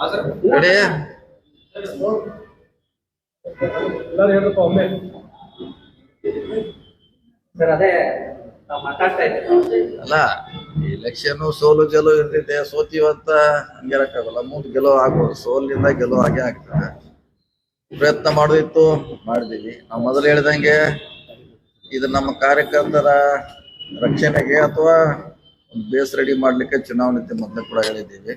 Ready ಎಲ್ಲರೂ ಹೇಳ್ರಪ್ಪ ಒಮ್ಮೆ. Sir ಅದೇ ನಾವು ಮಾತಾಡ್ತಾ ಇದ್ದೀವಿ ಅಲ್ಲ ಎಲೆಕ್ಷನ್ ಸೋಲು ಗೆಲುವು ಇರ್ತೈತೆ ಸೋತಿವಂತ ಹಂಗಿರಕ್ಕಾಗಲ್ಲ ಮುಂದ್ ಗೆಲುವು ಆಗ್ಬೋದು. ಸೋಲಿಂದ ಗೆಲುವು ಆಗೇ ಆಗ್ತದೆ. ಪ್ರಯತ್ನ ಮಾಡೋದಿತ್ತು ಮಾಡಿದೀವಿ. ನಾವು ಮೊದಲು ಹೇಳ್ದಂಗೆ ಇದು ನಮ್ಮ ಕಾರ್ಯಕರ್ತರ ರಕ್ಷಣೆಗೆ ಅಥವಾ ಒಂದು ಬೇಸ್ ರೆಡಿ ಮಾಡ್ಲಿಕ್ಕೆ ಚುನಾವಣೆ ಮೊದಲು ಕೂಡ ಹೇಳಿದ್ದೀವಿ.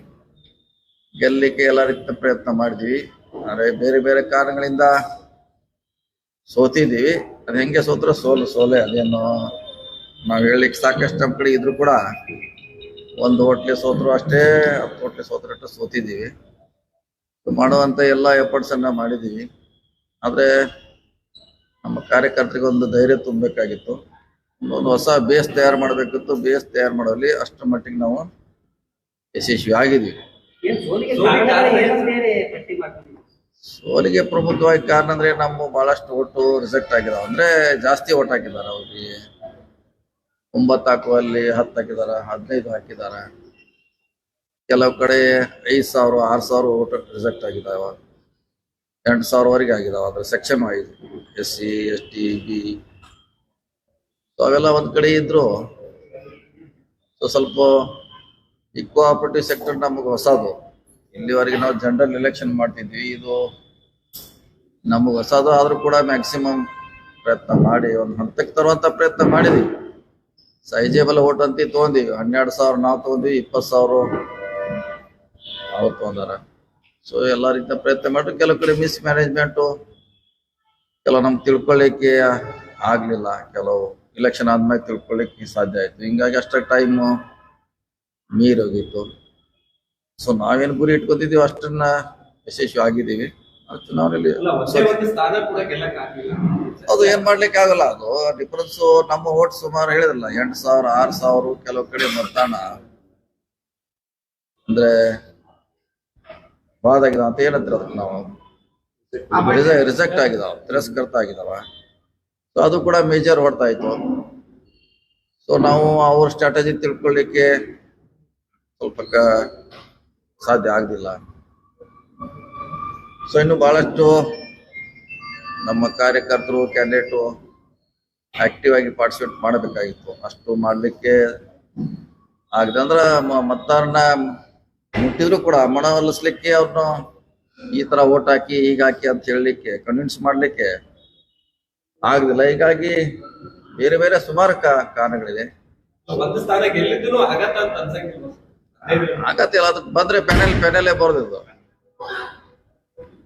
ಗೆಲ್ಲಲಿಕ್ಕೆ ಎಲ್ಲ ರೀತಿಯ ಪ್ರಯತ್ನ ಮಾಡಿದ್ವಿ. ಆದರೆ ಬೇರೆ ಬೇರೆ ಕಾರಣಗಳಿಂದ ಸೋತಿದ್ದೀವಿ ಅದು ಹೆಂಗೆ ಸೋತ್ರ ಸೋಲು, ಸೋಲೆ ಅದೇನು ನಾವು ಹೇಳಲಿಕ್ಕೆ ಸಾಕಷ್ಟು ನಮ್ಮ ಕಡೆ ಇದ್ರು ಕೂಡ ಒಂದು ಹೋಟ್ಲೆ ಸೋತ್ರು ಅಷ್ಟೇ, ಹತ್ತು ಹೋಟ್ಲಿ ಸೋತ್ರ ಅಷ್ಟೇ ಸೋತಿದ್ದೀವಿ ಮಾಡುವಂತ ಎಲ್ಲ ಎಫರ್ಟ್ಸ್ ಅನ್ನ ಮಾಡಿದ್ದೀವಿ ಆದ್ರೆ ನಮ್ಮ ಕಾರ್ಯಕರ್ತರಿಗೆ ಒಂದು ಧೈರ್ಯ ತುಂಬಬೇಕಾಗಿತ್ತು. ಒಂದು ಹೊಸ ಬೇಸ್ ತಯಾರು ಮಾಡಬೇಕಿತ್ತು. ಬೇಸ್ ತಯಾರು ಮಾಡೋಲ್ಲಿ ಅಷ್ಟರ ಮಟ್ಟಿಗೆ ನಾವು ಯಶಸ್ವಿ ಆಗಿದ್ದೀವಿ ಸೋಲಿಗೆ ಪ್ರಮುಖವಾಗಿ ಕಾರಣ ಅಂದ್ರೆ ನಮ್ಮ ಬಹಳಷ್ಟು ಓಟು ರಿಸೆಕ್ಟ್ ಆಗಿದಾವ. ಅಂದ್ರೆ ಜಾಸ್ತಿ ಓಟ್ ಹಾಕಿದಾರ ಅವ್ರಿಗೆ. ಒಂಬತ್ತು ಹಾಕುವಲ್ಲಿ ಹತ್ತು ಹಾಕಿದಾರ ಹದಿನೈದು ಹಾಕಿದಾರ ಕೆಲವು ಕಡೆ ಐದು ಸಾವಿರ ಆರು ಸಾವಿರ ಓಟ್ ರಿಸೆಕ್ಟ್ ಆಗಿದಾವ. ಎಂಟು ಸಾವಿರವರೆಗೆ ಆಗಿದಾವ ಅದ್ರ section wise S C S T B ಅವೆಲ್ಲ ಒಂದ್ ಕಡೆ ಇದ್ರು ಸೊ ಸ್ವಲ್ಪ ಈ ಕೋಆಪರೇಟಿವ್ ಸೆಕ್ಟರ್ ನಮಗೆ ಹೊಸದು. ಇಲ್ಲಿವರೆಗೆ ನಾವು ಜನರಲ್ ಎಲೆಕ್ಷನ್ ಮಾಡ್ತಿದ್ವಿ. ಇದು ನಮಗೆ ಹೊಸದು ಆದ್ರೂ ಕೂಡ ಮ್ಯಾಕ್ಸಿಮಮ್ ಪ್ರಯತ್ನ ಮಾಡಿ, ಒಂದು ಹಂತಕ್ಕೆ ತರುವಂತ ಪ್ರಯತ್ನ ಮಾಡಿದ್ವಿ. ಸೈಜೇಬಲ್ ಓಟ್ ಅಂತ ತಗೊಂಡಿವಿ. ಹನ್ನೆರಡು ಸಾವಿರ ನಾವು ತಗೊಂಡ್ವಿ, ಇಪ್ಪತ್ತು ಸಾವಿರ ಅವ್ರು ತಗೊಂಡಾರ. ಸೊ ಎಲ್ಲ ರೀತಿಯ ಪ್ರಯತ್ನ ಮಾಡಿದ್ರು ಕೆಲವು ಕಡೆ ಮಿಸ್ ಮ್ಯಾನೇಜ್ಮೆಂಟು ಕೆಲವು ನಮ್ಗೆ ತಿಳ್ಕೊಳ್ಳಿಕ್ಕೆ ಆಗ್ಲಿಲ್ಲ. ಕೆಲವು ಇಲೆಕ್ಷನ್ ಆದ್ಮೇಲೆ ತಿಳ್ಕೊಳ್ಳಿಕ್ಕೆ ಸಾಧ್ಯ ಆಯ್ತು. ಹಿಂಗಾಗಿ ಅಷ್ಟೇ ಟೈಮ್ ಮೀರಿ ಹೋಗಿತ್ತು ಸೊ ನಾವೇನು ಗುರಿ ಇಟ್ಕೊತಿದ್ದೀವಿ ಅಷ್ಟನ್ನ ಯಶಸ್ವಿ ಆಗಿದ್ದೀವಿ. ಚುನಾವಣೆಯಲ್ಲಿ ಅದು ಏನ್ ಮಾಡ್ಲಿಕ್ಕೆ ಆಗಲ್ಲ ಅದು ಡಿಫರೆನ್ಸ್ ನಮ್ಮ ಓಟ್ ಸುಮಾರು ಹೇಳಿದ್ರಲ್ಲ ಎಂಟು ಸಾವಿರ ಆರು ಸಾವಿರ ಕೆಲವು ಕಡೆ ಮತದಾನ. ಅಂದ್ರೆ ಬಾದಾಗಿದ ಅಂತ ಏನಂತೀರ ಅದಕ್ಕೆ ನಾವು. ರಿಜೆಕ್ಟ್ ಆಗಿದಾವ ತಿರಸ್ಕೃತ ಆಗಿದಾವ. ಸೊ ಅದು ಕೂಡ ಮೇಜರ್ ಹೊಡ್ತಾ ಇತ್ತು. ಸೊ ನಾವು ಅವ್ರ ಸ್ಟ್ರಾಟಜಿ ತಿಳ್ಕೊಳ್ಳಿಕ್ಕೆ ಸ್ವಲ್ಪ ಕ- ಸಾಧ್ಯ ಆಗಲಿಲ್ಲ. ಸೊ ಇನ್ನು ಬಹಳಷ್ಟು ನಮ್ಮ ಕಾರ್ಯಕರ್ತರು ಕ್ಯಾಂಡಿಡೇಟು ಆಕ್ಟಿವ್ ಆಗಿ ಪಾರ್ಟಿಸಿಪೇಟ್ ಮಾಡಬೇಕಾಗಿತ್ತು. ಅಷ್ಟು ಮಾಡಲಿಕ್ಕೆ ಆಗದೆ ಅಂದ್ರೆ ಮತದಾರನ ಮುಟ್ಟಿದ್ರು ಕೂಡ ಮನವೊಲಿಸ್ಲಿಕ್ಕೆ ಅವ್ರನ್ನ ಈ ತರ ಓಟ್ ಹಾಕಿ ಈಗ ಹಾಕಿ ಅಂತ ಹೇಳಲಿಕ್ಕೆ ಕನ್ವಿನ್ಸ್ ಮಾಡಲಿಕ್ಕೆ ಆಗದಿಲ್ಲ. ಹೀಗಾಗಿ ಬೇರೆ ಬೇರೆ ಸುಮಾರು ಕಾ- ಕಾರಣಗಳಿವೆ ಒಂದು ಸ್ಥಾನ ಗೆಲ್ಲಿದ್ರು ಆಗತ್ತ ಅಂತ ಅನ್ಸಂಗಿಲ್ಲ ಆಗತ್ತೆ ಅಲ್ಲ ಬಂದ್ರೆ ಪ್ಯಾನೆಲ್ ಪ್ಯಾನೆಲೇ ಬರೋದಿದ್ದು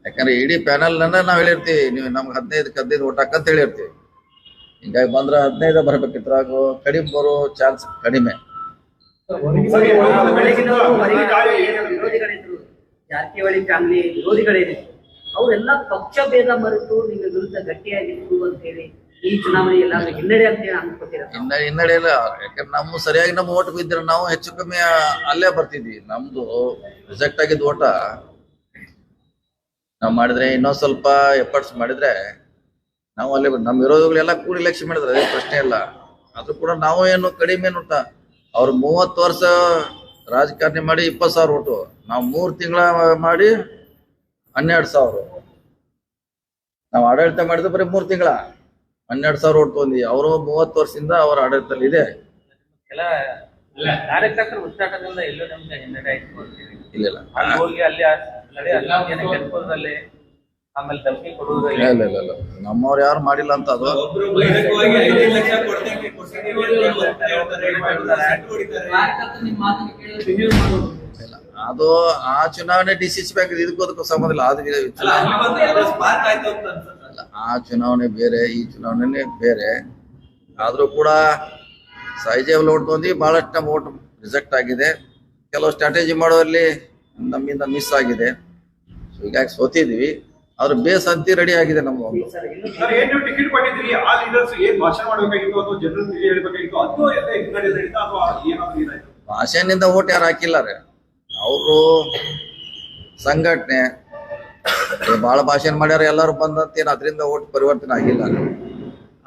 ಯಾಕಂದ್ರೆ ಇಡೀ ಪ್ಯಾನೆಲ್ ನಾವ್ ಹೇಳಿರ್ತೀವಿ, ನೀವು ನಮ್ಗೆ ಹದಿನೈದಕ್ಕೆ ಹದಿನೈದು ಓಟ್ ಹಾಕಂತ ಹೇಳಿರ್ತೀವಿ. ಹಿಂಗಾಗಿ ಬಂದ್ರೆ ಹದಿನೈದು ಬರ್ಬೇಕಿತ್ತು, ಹಾಗು ಕಡಿಮೆ ಬರೋ ಚಾನ್ಸ್ ಕಡಿಮೆ. ಜಾರಕಿಹೊಳಿ ಫ್ಯಾಮಿಲಿ ವಿರೋಧಿಗಳೇನಿತ್ತು ಅವರೆಲ್ಲ ಪಕ್ಷ ಭೇದ ಮರೆತು ನಿಮ್ಮ ವಿರುದ್ಧ ಗಟ್ಟಿಯಾಗಿತ್ತು ಅಂತ ಹೇಳಿ ಈ ಚುನಾವಣೆ ಹಿನ್ನಡೆ ಅಂತ ಇಲ್ಲ. ಯಾಕಂದ್ರೆ ನಮ್ಮ ಸರಿಯಾಗಿ ನಮ್ಮ ಓಟ್ ಬಿದ್ದರೆ ನಾವು ಹೆಚ್ಚು ಕಮ್ಮಿ ಅಲ್ಲೇ ಬರ್ತಿದ್ವಿ. ನಮ್ದು ರಿಜೆಕ್ಟ್ ಆಗಿದ್ದ ಓಟ ನಾವು ಮಾಡಿದ್ರೆ ಇನ್ನೊಂದ್ ಸ್ವಲ್ಪ ಎಫರ್ಟ್ಸ್ ಮಾಡಿದ್ರೆ ನಾವು ಅಲ್ಲಿ ನಮ್ಮ ವಿರೋಧಿಗಳೆಲ್ಲ ಕೂಡಿ ಎಲೆಕ್ಷನ್ ಮಾಡಿದ್ರೆ ಅದೇ ಪ್ರಶ್ನೆ ಇಲ್ಲ. ಆದ್ರೂ ಕೂಡ ನಾವು ಏನು ಕಡಿಮೆ ನೋಟ ಅವ್ರು ಮೂವತ್ತು ವರ್ಷ ರಾಜಕಾರಣಿ ಮಾಡಿ ಇಪ್ಪತ್ತು ಸಾವಿರ ಓಟು ನಾವು ಮೂರು ತಿಂಗಳ ಮಾಡಿ ಹನ್ನೆರಡು ಸಾವಿರ. ನಾವು ಆಡಳಿತ ಮಾಡಿದ್ರೆ ಬರೀ ಮೂರು ತಿಂಗಳ. ಹನ್ನೆರಡು ಸಾವಿರ ಓಟ್ ತೊಗೊಂಡ್ವಿ ಅವರು ಮೂವತ್ತು ವರ್ಷದಿಂದ ಅವರ ಆಡಳಿತದಲ್ಲಿ ಇದೆ. ಕೆಲ ಕಾರ್ಯಕರ್ತರ ಉಚ್ಚಾಟದಿಂದ ಎಲ್ಲೂ ನಮ್ಗೆ ಹಿನ್ನಡೆ ಆಯ್ತು ಅಂತೀವಿ ಇಲ್ಲ ಅಲ್ಲಿ ಹೋಗಿ ಆಮೇಲೆ ಧಮಕಿ ಕೊಡುವುದು ಇಲ್ಲ. ಇಲ್ಲ ಇಲ್ಲ ಇಲ್ಲ. ನಮ್ಮವ್ರು ಯಾರು ಮಾಡಿಲ್ಲ ಅಂತ ಅದು. ಇಲ್ಲ. ಅದು ಆ ಚುನಾವಣೆ ಡಿಸಿಸ್ ಬ್ಯಾಂಕ್ ಇದಕ್ಕೂ ಅದಕ್ಕೂ ಸಂಬಂಧ ಇಲ್ಲ. ಅದು ಅಲ್ಲ ಆ ಚುನಾವಣೆ ಬೇರೆ ಈ ಚುನಾವಣೆ ಬೇರೆ. ಆದ್ರೂ ಕೂಡ ಸಹಜ ಲೋಟ್ ತೊಂದಿ ಬಹಳಷ್ಟು ನಮ್ಮ ಓಟ್ ರಿಜೆಕ್ಟ್ ಆಗಿದೆ. ಕೆಲವು ಸ್ಟ್ರಾಟಜಿ ಮಾಡೋರಲ್ಲಿ ನಮ್ಮಿಂದ ಮಿಸ್ ಆಗಿದೆ. ಹೀಗಾಗಿ ಸೋತಿದ್ವಿ. ಆದ್ರೆ ಬೇಸ್ ಅಂತಿ ರೆಡಿ ಆಗಿದೆ ನಮ್ಮ ಭಾಷೆನಿಂದ ಓಟ್ ಯಾರು ಹಾಕಿಲ್ಲ ರೀ. ಅವರು ಸಂಘಟನೆ ಬಹಳ ಭಾಷೆ ಮಾಡ್ಯಾರ ಎಲ್ಲರೂ ಬಂದಂತೇನು ಅದರಿಂದ ಓಟ್ ಪರಿವರ್ತನೆ ಆಗಿಲ್ಲ.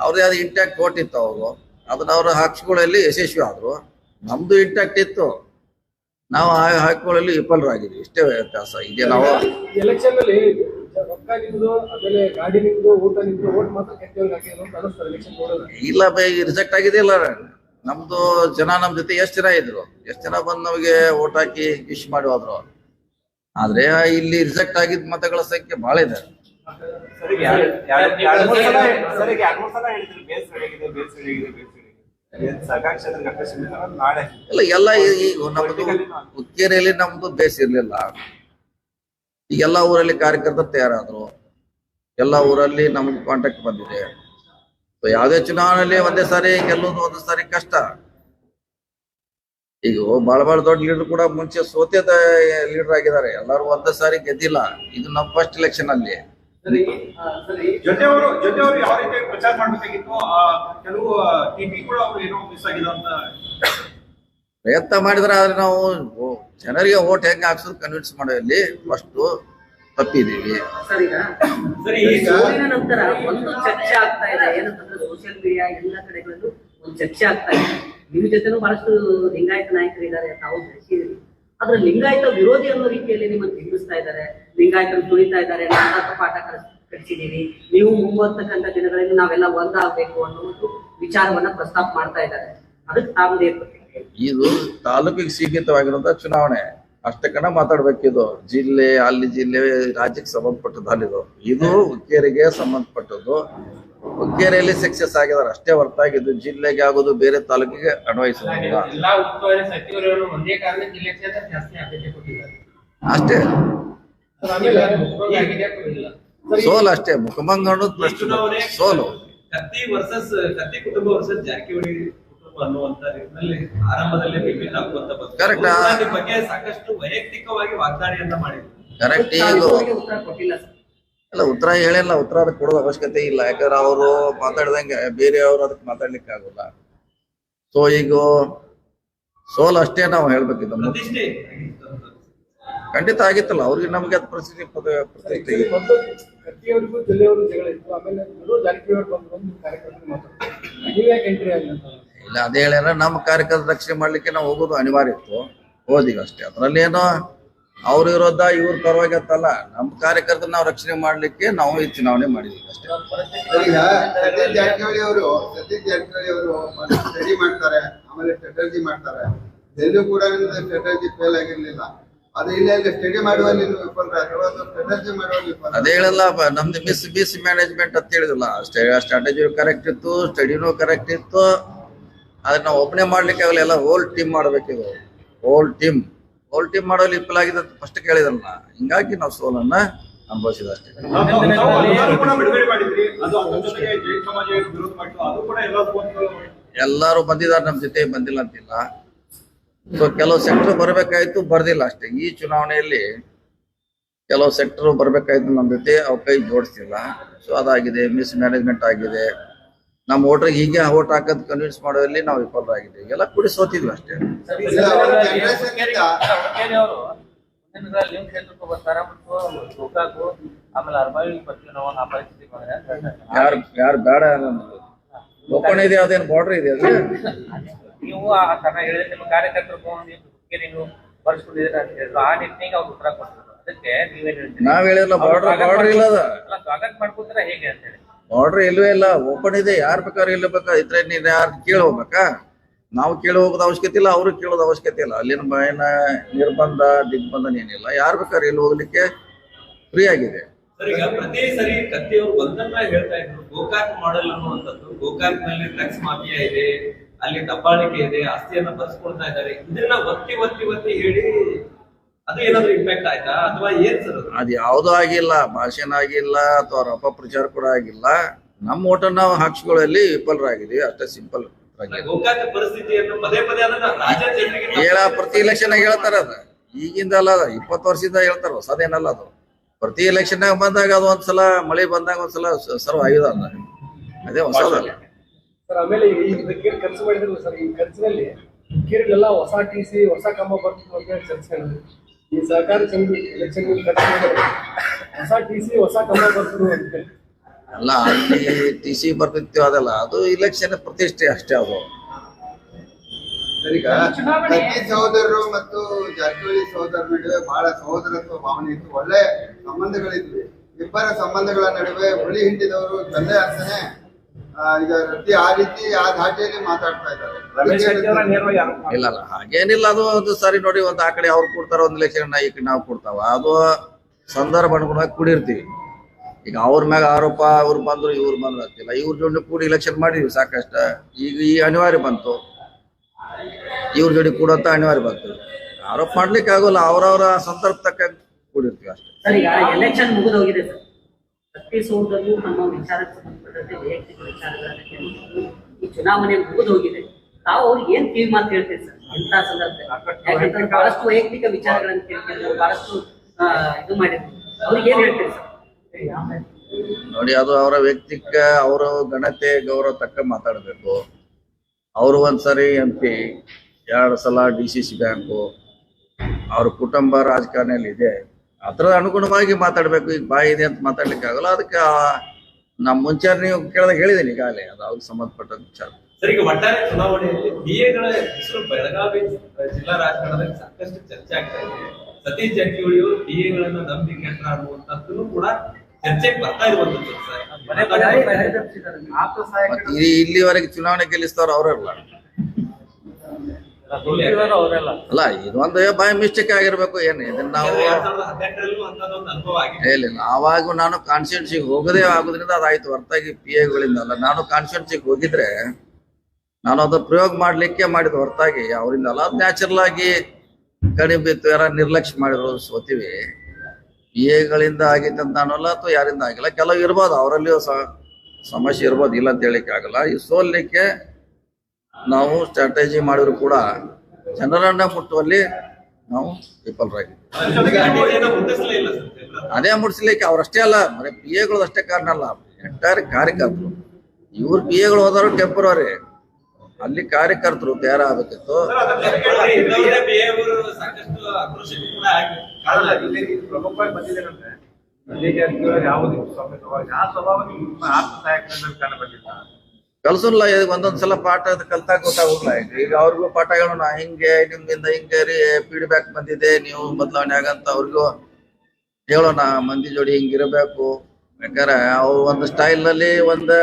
ಅವ್ರದೇ ಅದು ಇಂಟ್ಯಾಕ್ಟ್ ಓಟ್ ಇತ್ತು ಅವರು ಅದನ್ನ ಅವ್ರ ಹಾಕ್ಸ್ಕೊಳ್ಳಲ್ಲಿ ಯಶಸ್ವಿ ಆದ್ರು. ನಮ್ದು ಇಂಟ್ಯಾಕ್ಟ್ ಇತ್ತು. ನಾವು ಹಾಕೊಳ್ಳಲ್ಲಿ ಹಾಕೊಳ್ಳಲು ವಿಫಲರಾಗಿದ್ವಿ. ಇಷ್ಟೇ ವ್ಯತ್ಯಾಸ. ಇದೆ ನಾವು ಎಲೆಕ್ಷನ್ ಅಲ್ಲಿ ರೊಕ್ಕ ನಿಮ್ದು ಆಮೇಲೆ ಗಾಡಿ ನಿಮ್ದು ಊಟ ನಿಮ್ದು ಓಟ್ ಮಾತ್ರ ಕೆಟ್ಟವ್ರಿಗೆ ಹಾಕಿದ್ರು ಅಂತ ಎಲೆಕ್ಷನ್ ನೋಡಿದ್ರೆ ಇಲ್ಲ ಬೈ ರಿಜೆಕ್ಟ್ ಆಗಿದೆಯಲ್ಲ ನಮ್ದು ಜನ ನಮ್ ಜೊತೆ ಎಷ್ಟ್ ಜನ ಇದ್ರು? ಎಷ್ಟ್ ಜನ ಬಂದ್ ನಮಗೆ ಓಟ್ ಹಾಕಿ ಇಶ್ ಮಾಡಿ ಹೋದ್ರು? ಆದ್ರೆ ಇಲ್ಲಿ ರಿಜೆಕ್ಟ್ ಆಗಿದ್ ಮತಗಳ ಸಂಖ್ಯೆ ಬಹಳ ಇದೆ. ಇಲ್ಲ, ಇಲ್ಲ ಎಲ್ಲ ಈಗ ನಮ್ದು ಹುಕ್ಕೇರಿಯಲ್ಲಿ ನಮ್ದು ಬೇಸ್ ಇರ್ಲಿಲ್ಲ. ಈಗ ಎಲ್ಲ ಊರಲ್ಲಿ ಕಾರ್ಯಕರ್ತರು ತಯಾರಾದ್ರು. ಎಲ್ಲ ಊರಲ್ಲಿ ನಮ್ಗೆ ಕಾಂಟ್ಯಾಕ್ಟ್ ಬಂದಿದೆ. ಯಾವುದೇ ಚುನಾವಣೆಯಲ್ಲಿ ಒಂದೇ ಸಾರಿ ಗೆಲ್ಲೋದು ಒಂದೇ ಸಾರಿ ಕಷ್ಟ. ಈಗ ಬಹಳ ಬಹಳ ದೊಡ್ಡ ಲೀಡರ್ ಕೂಡ ಮುಂಚೆ ಸೋತೆ ಲೀಡರ್ ಆಗಿದ್ದಾರೆ. ಎಲ್ಲರೂ ಒಂದ ಸಾರಿ ಗೆದ್ದಿಲ್ಲ. ಇದು ನಮ್ಮ ಫಸ್ಟ್ ಎಲೆಕ್ಷನ್ ಅಲ್ಲಿ. ಸರಿ ಸರಿ. ಜೊತೆಯವರು ಜೊತೆಯವರು ಯಾವ ರೀತಿ ಪ್ರಚಾರ ಮಾಡ್ಬೇಕಾಗಿತ್ತು? ಆ, ಕೆಲವು ಟಿವಿ ಕೂಡ ಅವ್ರು ಏನೋ ಮಿಸ್ ಆಗಿದೆ ಅಂತ. ಪ್ರಯತ್ನ ಮಾಡಿದ್ರೆ ಆದ್ರೆ ನಾವು ಜನರಿಗೆ ಓಟ್ ಹೆಂಗ್ ಹಾಕ್ಸೋದು ಕನ್ವಿನ್ಸ್ ಮಾಡೋಲ್ಲಿ ಫಸ್ಟ್ ತಪ್ಪಿದೀವಿ. ಸರ್ ಈಗ ಸರಿ ಈಗ ಸೋಲಿನ ನಂತರ ಒಂದು ಚರ್ಚೆ ಆಗ್ತಾ ಇದೆ. ಏನಂತಂದ್ರೆ ಸೋಷಿಯಲ್ ಮೀಡಿಯಾ ಎಲ್ಲ ಕಡೆಗಳಲ್ಲೂ ಒಂದು ಚರ್ಚೆ ಆಗ್ತಾ ಇದೆ. ನಿಮ್ಮ ಜೊತೆನೂ ಬಹಳಷ್ಟು ಲಿಂಗಾಯತ ನಾಯಕರಿದ್ದಾರೆ ತಾವು ಬೆಳೆಸಿದ್ರಿ ಆದ್ರೆ ಲಿಂಗಾಯತ ವಿರೋಧಿ ಅನ್ನೋ ರೀತಿಯಲ್ಲಿ ನಿಮ್ಮನ್ನು ಬಿಂಬಿಸ್ತಾ ಇದ್ದಾರೆ. ಲಿಂಗಾಯತರು ತುಳಿತಾ ಇದ್ದಾರೆ ನಾಟಕ ಪಾಠ ಕಲಿಸ್ ಕಲಿಸಿದೀವಿ ನೀವು ಮುಂಬರ್ತಕ್ಕಂಥ ದಿನಗಳಲ್ಲಿ ನಾವೆಲ್ಲ ಒಂದಾಗಬೇಕು ಅನ್ನೋ ಒಂದು ವಿಚಾರವನ್ನ ಪ್ರಸ್ತಾಪ ಮಾಡ್ತಾ ಇದ್ದಾರೆ. ಅದಕ್ಕೆ ತಾವು ಇದು ತಾಲೂಕಿಗೆ ಸೀಮಿತವಾಗಿರುವಂತ ಚುನಾವಣೆ. ಅಷ್ಟಕ್ಕನ ಮಾತಾಡ್ಬೇಕಿದು ಜಿಲ್ಲೆ, ಅಲ್ಲಿ ಜಿಲ್ಲೆ, ರಾಜ್ಯಕ್ಕೆ ಸಂಬಂಧಪಟ್ಟದ್ದು ಅಲ್ಲಿದು. ಇದು ಹುಕ್ಕೇರಿಗೆ ಸಂಬಂಧಪಟ್ಟದ್ದು. ಹುಕ್ಕೇರಿಯಲ್ಲಿ ಸಕ್ಸಸ್ ಆಗಿದ್ದಾರೆ. ಅಷ್ಟೇ ಹೊರತಾಗಿದ್ದು ಜಿಲ್ಲೆಗೆ ಆಗೋದು ಬೇರೆ ತಾಲೂಕಿಗೆ ಅನ್ವಯಿಸೋದಿಲ್ಲ ಅಷ್ಟೇ. ಸೋಲು ಅಷ್ಟೇ. ಮುಖಮಂಗ ಅನ್ನೋದು ಪ್ರಶ್ನೆ ಸೋಲು. ಕತ್ತಿ ವರ್ಸಸ್ ಕತ್ತಿ ಕುಟುಂಬ ವರ್ಸಸ್ ಜಾರಕಿಹೊಳಿ ಕುಟುಂಬ ಅನ್ನುವಂತ ನಿಟ್ಟಿನಲ್ಲಿ ಆರಂಭದಲ್ಲೇ ವಿಭಿನ್ನ ಆಗುವಂತ ಬಗ್ಗೆ. ಸಾಕಷ್ಟು ವೈಯಕ್ತಿಕವಾಗಿ ವಾಗ್ದಾಳಿಯನ್ನ ಮಾಡಿದ್ರು. ಕರೆಕ್ಟ್ ಅಲ್ಲ ಉತ್ತರ ಹೇಳಿಲ್ಲ ಉತ್ತರ ಅದಕ್ಕೆ ಕೊಡೋದು ಅವಶ್ಯಕತೆ ಇಲ್ಲ. ಯಾಕಂದ್ರೆ ಅವರು ಮಾತಾಡ್ದಂಗೆ ಬೇರೆಯವರು ಅದಕ್ಕೆ ಮಾತಾಡ್ಲಿಕ್ಕೆ ಆಗೋಲ್ಲ. ಸೊ ಈಗ ಸೋಲ್ ಅಷ್ಟೇ ನಾವು ಹೇಳ್ಬೇಕಿದ್ದ ಖಂಡಿತ ಆಗಿತ್ತಲ್ಲ ಅವ್ರಿಗೆ ನಮ್ಗೆ ಅದು ಪರಿಸ್ಥಿತಿ ಪ್ರತಿಷ್ಠೆ ಇಲ್ಲ. ಅದೇ ಹೇಳ್ಯಾರ ನಮ್ಮ ಕಾರ್ಯಕರ್ತ ರಕ್ಷಣೆ ಮಾಡ್ಲಿಕ್ಕೆ ನಾವು ಹೋಗೋದು ಅನಿವಾರ್ಯ ಇತ್ತು. ಹೋದಿವಿ ಅಷ್ಟೇ. ಅದ್ರಲ್ಲಿ ಏನೋ ಅವ್ರ ವಿರೋಧ ಇವ್ರ ಪರವಾಗಿ ಅಂತಲ್ಲ ನಮ್ಮ ಕಾರ್ಯಕರ್ತರ ನಾವು ರಕ್ಷಣೆ ಮಾಡ್ಲಿಕ್ಕೆ ನಾವು ಈ ಚುನಾವಣೆ ಮಾಡಿದ್ವಿ ಅಷ್ಟೇ. ಸತೀಶ್ ಜಾರಕಿಹೊಳಿ ಅವರು ಸತೀಶ್ ಜಾರಕಿಹೊಳಿ ಅವರು ಸ್ಟಡಿ ಮಾಡ್ತಾರೆ ಆಮೇಲೆ ಸ್ಟ್ರಾಟಜಿ ಮಾಡ್ತಾರೆ. ಎಲ್ಲೂ ಕೂಡ ಸ್ಟ್ರಾಟಜಿ ಫೇಲ್ ಆಗಿರ್ಲಿಲ್ಲ. ಅದು ಇಲ್ಲ ಇಲ್ಲಿ ಸ್ಟಡಿ ಮಾಡುವಲ್ಲಿ ಸ್ಟ್ರಾಟಜಿ ಮಾಡುವಲ್ಲಿ ಅದೇ ಹೇಳಲ್ಲ ನಮ್ದು ಮಿಸ್ ಮಿಸ್ ಮ್ಯಾನೇಜ್ಮೆಂಟ್ ಅಂತ ಹೇಳಿದಿಲ್ಲ ಸ್ಟ್ರಾಟಜಿ ಕರೆಕ್ಟ್ ಇತ್ತು ಸ್ಟಡಿನೂ ಕರೆಕ್ಟ್ ಇತ್ತು. ಆದ್ರೆ ನಾವು ಒಬ್ಬನೇ ಮಾಡ್ಲಿಕ್ಕೆ ಆಗಲ್ಲ ಎಲ್ಲ ಹೋಲ್ ಟೀಮ್ ಮಾಡ್ಬೇಕಿದ್ರು ಹೋಲ್ ಟೀಮ್ ಹೋಲ್ ಟೀಮ್ ಮಾಡೋಲ್ಲಿ ವಿಫಲ ಆಗಿದೆ ಅಂತ ಫಸ್ಟ್ ಕೇಳಿದಲ್ಲ ಹಿಂಗಾಗಿ ನಾವು ಸೋಲನ್ನ ಅನುಭವಿಸಿದ ಅಷ್ಟೇ. ಎಲ್ಲರೂ ಬಂದಿದ್ದಾರೆ ನಮ್ಮ ಜೊತೆ ಬಂದಿಲ್ಲ ಅಂತಿಲ್ಲ. ಸೊ ಕೆಲವು ಸೆಕ್ಟರ್ ಬರಬೇಕಾಯ್ತು ಬರ್ದಿಲ್ಲ ಅಷ್ಟೇ. ಈ ಚುನಾವಣೆಯಲ್ಲಿ ಕೆಲವು ಸೆಕ್ಟರ್ ಬರಬೇಕಾಯ್ತು ನಮ್ಮ ಜೊತೆ ಅವ್ರ ಕೈ ಜೋಡಿಸಿಲ್ಲ ಸೊ ಅದಾಗಿದೆ ಮಿಸ್ ಮ್ಯಾನೇಜ್ಮೆಂಟ್ ಆಗಿದೆ. ನಮ್ಮ ವೋಟ್ರಿಗೆ ಹೀಗೆ ಓಟ್ ಹಾಕೋದ್ ಕನ್ವಿನ್ಸ್ ಮಾಡೋದ್ರಲ್ಲಿ ನಾವು ವಿಫಲರಾಗಿದ್ದೀವಿ. ಎಲ್ಲ ಕೂಡಿ ಸೋತಿದ್ವಿ ಅಷ್ಟೇ. ಯಾರು ಯಾರು ಬೇಡ ಲೋಕಣ ಇದೆ ಅದೇನು ಬಾರ್ಡರ್ ಇದೆ ಅದು? ನೀವು ಆ ತರ ಹೇಳಿದ್ರೆ ನಿಮ್ಮ ಕಾರ್ಯಕರ್ತರು ನೀವು ಬರ್ಸ್ಕೊಂಡಿದ್ದೀರ? ಅಂತ ಹೇಳಿದ್ರು. ಆ ನಿಟ್ಟಿಗೆ ಅವ್ರು ಉತ್ತರ ಅದಕ್ಕೆ ನೀವೇನ್ ನಾವ್ ಹೇಳಿಲ್ಲ ಅವ್ರು ಬಾರ್ಡರ್ ಬಾರ್ಡರ್ ಇಲ್ಲ ಅದ ಅಲ್ಲ ಸ್ವಾಗತ ಮಾಡ್ಕೊತೀರಾ ಹೇಗೆ ಅಂತ ಹೇಳಿ. ಬಾರ್ಡರ್ ಇಲ್ವೇ ಇಲ್ಲ ಓಪನ್ ಇದೆ, ಯಾರು ಬೇಕಾದ್ರೆ ಇಲ್ಲ ಬೇಕಾ ಇದ್ರೆ ನೀನ್ ಯಾರು ಕೇಳಿ ಹೋಗ್ಬೇಕಾ? ನಾವು ಕೇಳಿ ಹೋಗೋದ್ ಅವಶ್ಯಕತೆ ಇಲ್ಲ ಅವ್ರಿಗೆ ಕೇಳೋದು ಅವಶ್ಯಕತೆ ಇಲ್ಲ. ಅಲ್ಲಿನ ಏನ ನಿರ್ಬಂಧ ದಿಗ್ಬಂಧನ ಏನಿಲ್ಲ. ಯಾರು ಬೇಕಾದ್ರೆ ಎಲ್ಲಿ ಹೋಗ್ಲಿಕ್ಕೆ ಫ್ರೀ ಆಗಿದೆ. ಪ್ರತಿ ಸರಿ ಹೇಳ್ತಾ ಇದ್ರು ಗೋಕಾಕ್ ಮಾಡೆಲ್ ಅನ್ನುವಂಥದ್ದು ಗೋಕಾಕ್ನಲ್ಲಿ ಇದೆ, ಅಲ್ಲಿ ದಬ್ಬಾಳಿಕೆ ಇದೆ, ಆಸ್ತಿಯನ್ನ ಬರ್ಸ್ಕೊಳ್ತಾ ಇದ್ದಾರೆ. ಇದನ್ನ ಒತ್ತಿ ಒತ್ತಿ ಒತ್ತಿ ಹೇಳಿ ಅದು ಏನಾದ್ರು ಇಂಪ್ಯಾಕ್ಟ್ ಆಯ್ತಾ? ಅಥವಾ ಏನ್ ಸರ್ ಅದು? ಯಾವುದೂ ಆಗಿಲ್ಲ ಭಾಷಣ ಆಗಿಲ್ಲ ಅಥವಾ ಅವ್ರ ಅಪಪ್ರಚಾರ ಕೂಡ ಆಗಿಲ್ಲ. ನಮ್ಮ ಓಟ ನಾವು ಹಾಕ್ಸ್ಕೊಳ್ಳಲ್ಲಿ ವಿಫಲರಾಗಿದ್ದೀವಿ ಅಷ್ಟೇ ಸಿಂಪಲ್ ಗೋಕಾಕ್ ಪರಿಸ್ಥಿತಿಯನ್ನು ಪದೇ ಪದೇ ಅದನ್ನ ರಾಜ್ಯ ಜನರಿಗೆ ಹೇಳ ಪ್ರತಿ ಎಲೆಕ್ಷನ್ ಹೇಳ್ತಾರ ಅದ. ಈಗಿಂದ ಅಲ್ಲ ಅದ ಇಪ್ಪತ್ತು ವರ್ಷದಿಂದ ಹೇಳ್ತಾರ ಹೊಸದೇನಲ್ಲ ಅದು. ಪ್ರತಿ ಎಲೆಕ್ಷನ್ ಬಂದಾಗ ಅದು ಒಂದ್ಸಲ ಮಳೆ ಬಂದಾಗ ಒಂದ್ಸಲ ಸರ್ವ್ ಆಗಿದೆ ಅದ ಅದೇ ಹೊಸದಲ್ಲ ಸರ್ ಆಮೇಲೆ ಈ ಖರ್ಚು ಮಾಡಿದ್ರು ಸರ್ ಈ ಖರ್ಚಿನಲ್ಲಿ ಕಿರಿಲೆಲ್ಲ ಹೊಸ ಟಿ ಸಿ ಹೊಸ ಕಂಬ ಬರ್ತಿದ್ರು ಅಂತ ಚರ್ಚೆ. ಈ ಸಹಕಾರ ಸಂಘ ಎಲೆಕ್ಷನ್ ಹೊಸ ಟಿ ಸಿ ಹೊಸ ಕಂಬ ಬರ್ತಿದ್ರು ಅಂತ. ಅಲ್ಲ ಅಲ್ಲಿ ಟಿ ಸಿ ಬರ್ತಿತ್ತು ಅದಲ್ಲ ಅದು ಇಲೆಕ್ಷನ್ ಪ್ರತಿಷ್ಠೆ ಅಷ್ಟೇ ಅದು. ಸರ್, ಈಗ ಸತೀಶ್ ಸಹೋದರರು ಮತ್ತು ಜಾರಕಿಹೊಳಿ ಸಹೋದರ ನಡುವೆ ಬಹಳ ಸಹೋದರತ್ವ ಭಾವನೆ ಇತ್ತು. ಒಳ್ಳೆ ಸಂಬಂಧಗಳಿದ್ವಿ. ಇಬ್ಬರ ಸಂಬಂಧಗಳ ನಡುವೆ ಹುಳಿ ಹಿಂಡಿದವರು ತಂದೆ ಅಂತಾನೆ ಆ, ಈಗ ರತಿ ಆ ರೀತಿ ಆ ಧಾಟಿಯಲ್ಲಿ ಮಾತಾಡ್ತಾ ಇದ್ದಾರೆ. ರಮೇಶ್ ಶೆಟ್ಟಿ ನೇರವಾಗಿ ಇಲ್ಲ ಇಲ್ಲ ಹಾಗೇನಿಲ್ಲ ಅದು ಒಂದು ಸಾರಿ ನೋಡಿ ಒಂದು ಆ ಕಡೆ ಅವ್ರು ಕೊಡ್ತಾರ ಒಂದು ಲಕ್ಷ ಈ ಕಡೆ ನಾವು ಕೊಡ್ತಾವ. ಅದು ಸಂದರ್ಭ ಅನುಗುಣವಾಗಿ ಕೂಡಿರ್ತೀವಿ. ಈಗ ಅವ್ರ ಮ್ಯಾಗ ಆರೋಪ ಅವ್ರು ಬಂದ್ರು ಇವ್ರು ಬಂದ್ರು ಅಂತಿಲ್ಲ. ಇವ್ರ ಜೋಡಿ ಕೂಡಿ ಇಲೆಕ್ಷನ್ ಮಾಡಿದ್ವಿ ಸಾಕಷ್ಟ. ಈಗ ಈ ಅನಿವಾರ್ಯ ಬಂತು. ಇವ್ರ ಜೋಡಿ ಕೂಡಂತ ಅನಿವಾರ್ಯ ಬಂತು. ಆರೋಪ ಮಾಡ್ಲಿಕ್ಕೆ ಆಗೋಲ್ಲ ಅವ್ರವ್ರ ಸಂದರ್ಭ ತಕ್ಕ ಕೂಡಿರ್ತೀವಿ ಅಷ್ಟೇ. ಸತ್ಯಸೋದಲ್ಲೂ ನಮ್ಮ ವಿಚಾರಕ್ಕೆ ಸಂಬಂಧಪಟ್ಟಂತೆ ವೈಯಕ್ತಿಕ ವಿಚಾರಗಳನ್ನು. ಈ ಚುನಾವಣೆ ಮುಗಿದು ಹೋಗಿದೆ ತಾವು ಅವ್ರಿಗೆ ಏನ್ ಕಿವಿ ಮಾತು ಹೇಳ್ತೀರಿ ಸರ್? ಇಂಥ ಸಂದರ್ಭದಲ್ಲಿ. ಯಾಕಂದ್ರೆ ಬಹಳಷ್ಟು ವೈಯಕ್ತಿಕ ವಿಚಾರಗಳನ್ನು ಕೇಳ್ತಿದ್ರು ಬಹಳಷ್ಟು ಇದು ಮಾಡಿದ್ರು. ಅವ್ರಿಗೆ ಏನ್ ಹೇಳ್ತೀರಿ ಸರ್? ನೋಡಿ, ಅದು ಅವರ ವ್ಯಕ್ತಿಕ, ಅವರ ಘನತೆ, ಗೌರವ ತಕ್ಕ ಮಾತಾಡಬೇಕು. ಅವರು ಒಂದ್ಸರಿ ಎಂ ಪಿ ಎರಡು ಸಲ ಡಿ ಸಿ ಸಿ ಬ್ಯಾಂಕು ಅವ್ರ ಕುಟುಂಬ ರಾಜಕಾರಣಿಯಲ್ಲಿ ಇದೆ. ಅದರ ಅನುಗುಣವಾಗಿ ಮಾತಾಡಬೇಕು. ಈಗ ಬಾಯಿ ಇದೆ ಅಂತ ಮಾತಾಡ್ಲಿಕ್ಕೆ ಆಗಲ್ಲ. ಅದಕ್ಕೆ ನಮ್ಮ ಮುಂಚೆ ನೀವು ಕೇಳಿದಾಗ ಹೇಳಿದ್ದೀನಿ ಈಗಾಗಲೇ. ಅದು ಅವ್ರಿಗೆ ಸಂಬಂಧಪಟ್ಟ ವಿಚಾರ. ಸರಿ ಈಗ ಒಟ್ಟಾರೆ ಚುನಾವಣೆಯಲ್ಲಿ ಬಿಎಗಳ ಹೆಸರು ಬೆಳಗಾವಿ ಜಿಲ್ಲಾ ರಾಜಕಾರಣದಲ್ಲಿ ಸಾಕಷ್ಟು ಚರ್ಚೆ ಆಗ್ತಾ ಇದೆ. ಸತೀಶ್ ಜಾರಕಿಹೊಳಿ ಅವರು ಬಿಎಗಳನ್ನ ನಂಬಿ ಕೆಟ್ಟ ಅನ್ನುವಂಥದ್ದು ಕೂಡ ಚರ್ಚೆಗೆ ಬರ್ತಾ ಇರುವಂತದ್ದು ಸರ್. ಇಲ್ಲಿವರೆಗೆ ಚುನಾವಣೆ ಗೆಲ್ಲಿಸ್ತಾರ ಅವರೆಲ್ಲ ಅಲ್ಲ ಇದೊಂದು ಬಾಯಿ ಮಿಸ್ಟೇಕ್ ಆಗಿರ್ಬೇಕು ಏನು ಇದನ್ನ ನಾವು ಇಲ್ಲ ಆವಾಗ ನಾನು ಕಾನ್ಸ್ಟಿಟ್ಯೂನ್ಸಿಗೆ ಹೋಗದೇ ಆಗೋದ್ರಿಂದ ಅದಾಯ್ತು. ಹೊರತಾಗಿ ಪಿ ಎಗಳಿಂದ ಅಲ್ಲ ನಾನು ಕಾನ್ಸ್ಟಿಟ್ಯೂನ್ಸಿಗೆ ಹೋಗಿದ್ರೆ ನಾನು ಅದು ಪ್ರಯೋಗ ಮಾಡ್ಲಿಕ್ಕೆ ಮಾಡಿದ ಹೊರತಾಗಿ. ಅವರಿಂದ ಅಲ್ಲ ಅದು ನ್ಯಾಚುರಲ್ ಆಗಿ ಕಡಿಮೆ ಬಿತ್ತು ಯಾರ ನಿರ್ಲಕ್ಷ್ಯ ಮಾಡಿರೋ ಸೋತಿವಿ. ಪಿ ಎಗಳಿಂದ ಆಗಿತ್ತು ಅಂತ ಅನ್ನೋಲ್ಲ ಅಥವಾ ಯಾರಿಂದ ಆಗಿಲ್ಲ? ಕೆಲವು ಇರ್ಬೋದು. ಅವರಲ್ಲಿಯೂ ಸಹ ಸಮಸ್ಯೆ ಇರ್ಬೋದು. ಇಲ್ಲ ಅಂತ ಹೇಳಿಕ್ಕೆ ಆಗಲ್ಲ. ಈ ಸೋಲ್ಲಿಕ್ಕೆ ನಾವು ಸ್ಟ್ರಾಟಜಿ ಮಾಡಿದ್ರು ಕೂಡ ಜನರನ್ನ ಮುಟ್ಟುವಲ್ಲಿ ನಾವು ವಿಫಲರಾಗಿದ್ದೀವಿ ಅದೇ ಮುಡ್ಸ್ಲಿಕ್ಕೆ ಅವ್ರಷ್ಟೇ ಅಲ್ಲ, ಬರೀ ಪಿ ಎಗಳು ಅಷ್ಟೇ ಕಾರಣ ಅಲ್ಲ ಎಂಟೈರ್ ಕಾರ್ಯಕರ್ತರು. ಇವ್ರ ಪಿ ಎಗಳು ಹೋದವರು ಟೆಂಪರರಿ ಅಲ್ಲಿ ಕಾರ್ಯಕರ್ತರು ತಯಾರಾಗಬೇಕಿತ್ತು temporary ಕಲ್ಸಲ್ಲ ಒಂದೊಂದ್ ಸಲ ಪಾಠ ಅದು ಕಲ್ತಾಗ ಗೊತ್ತಾಗೋಲ್ಲ ಈಗ ಈಗ ಅವ್ರಿಗೂ ಪಾಠ ಹೇಳೋಣ ಹಿಂಗೆ ನಿಮ್ಗಿಂದ ಹಿಂಗೆ ರೀ ಫೀಡ್ಬ್ಯಾಕ್ ಬಂದಿದೆ ನೀವು ಬದಲಾವಣೆ ಆಗಂತ ಅವ್ರಿಗೂ ಹೇಳೋಣ ಮಂದಿ ಜೋಡಿ ಹಿಂಗಿರಬೇಕು ಯಾಕಂದ್ರೆ ಅವ್ರು ಒಂದು ಸ್ಟೈಲ್ನಲ್ಲಿ ಒಂದ್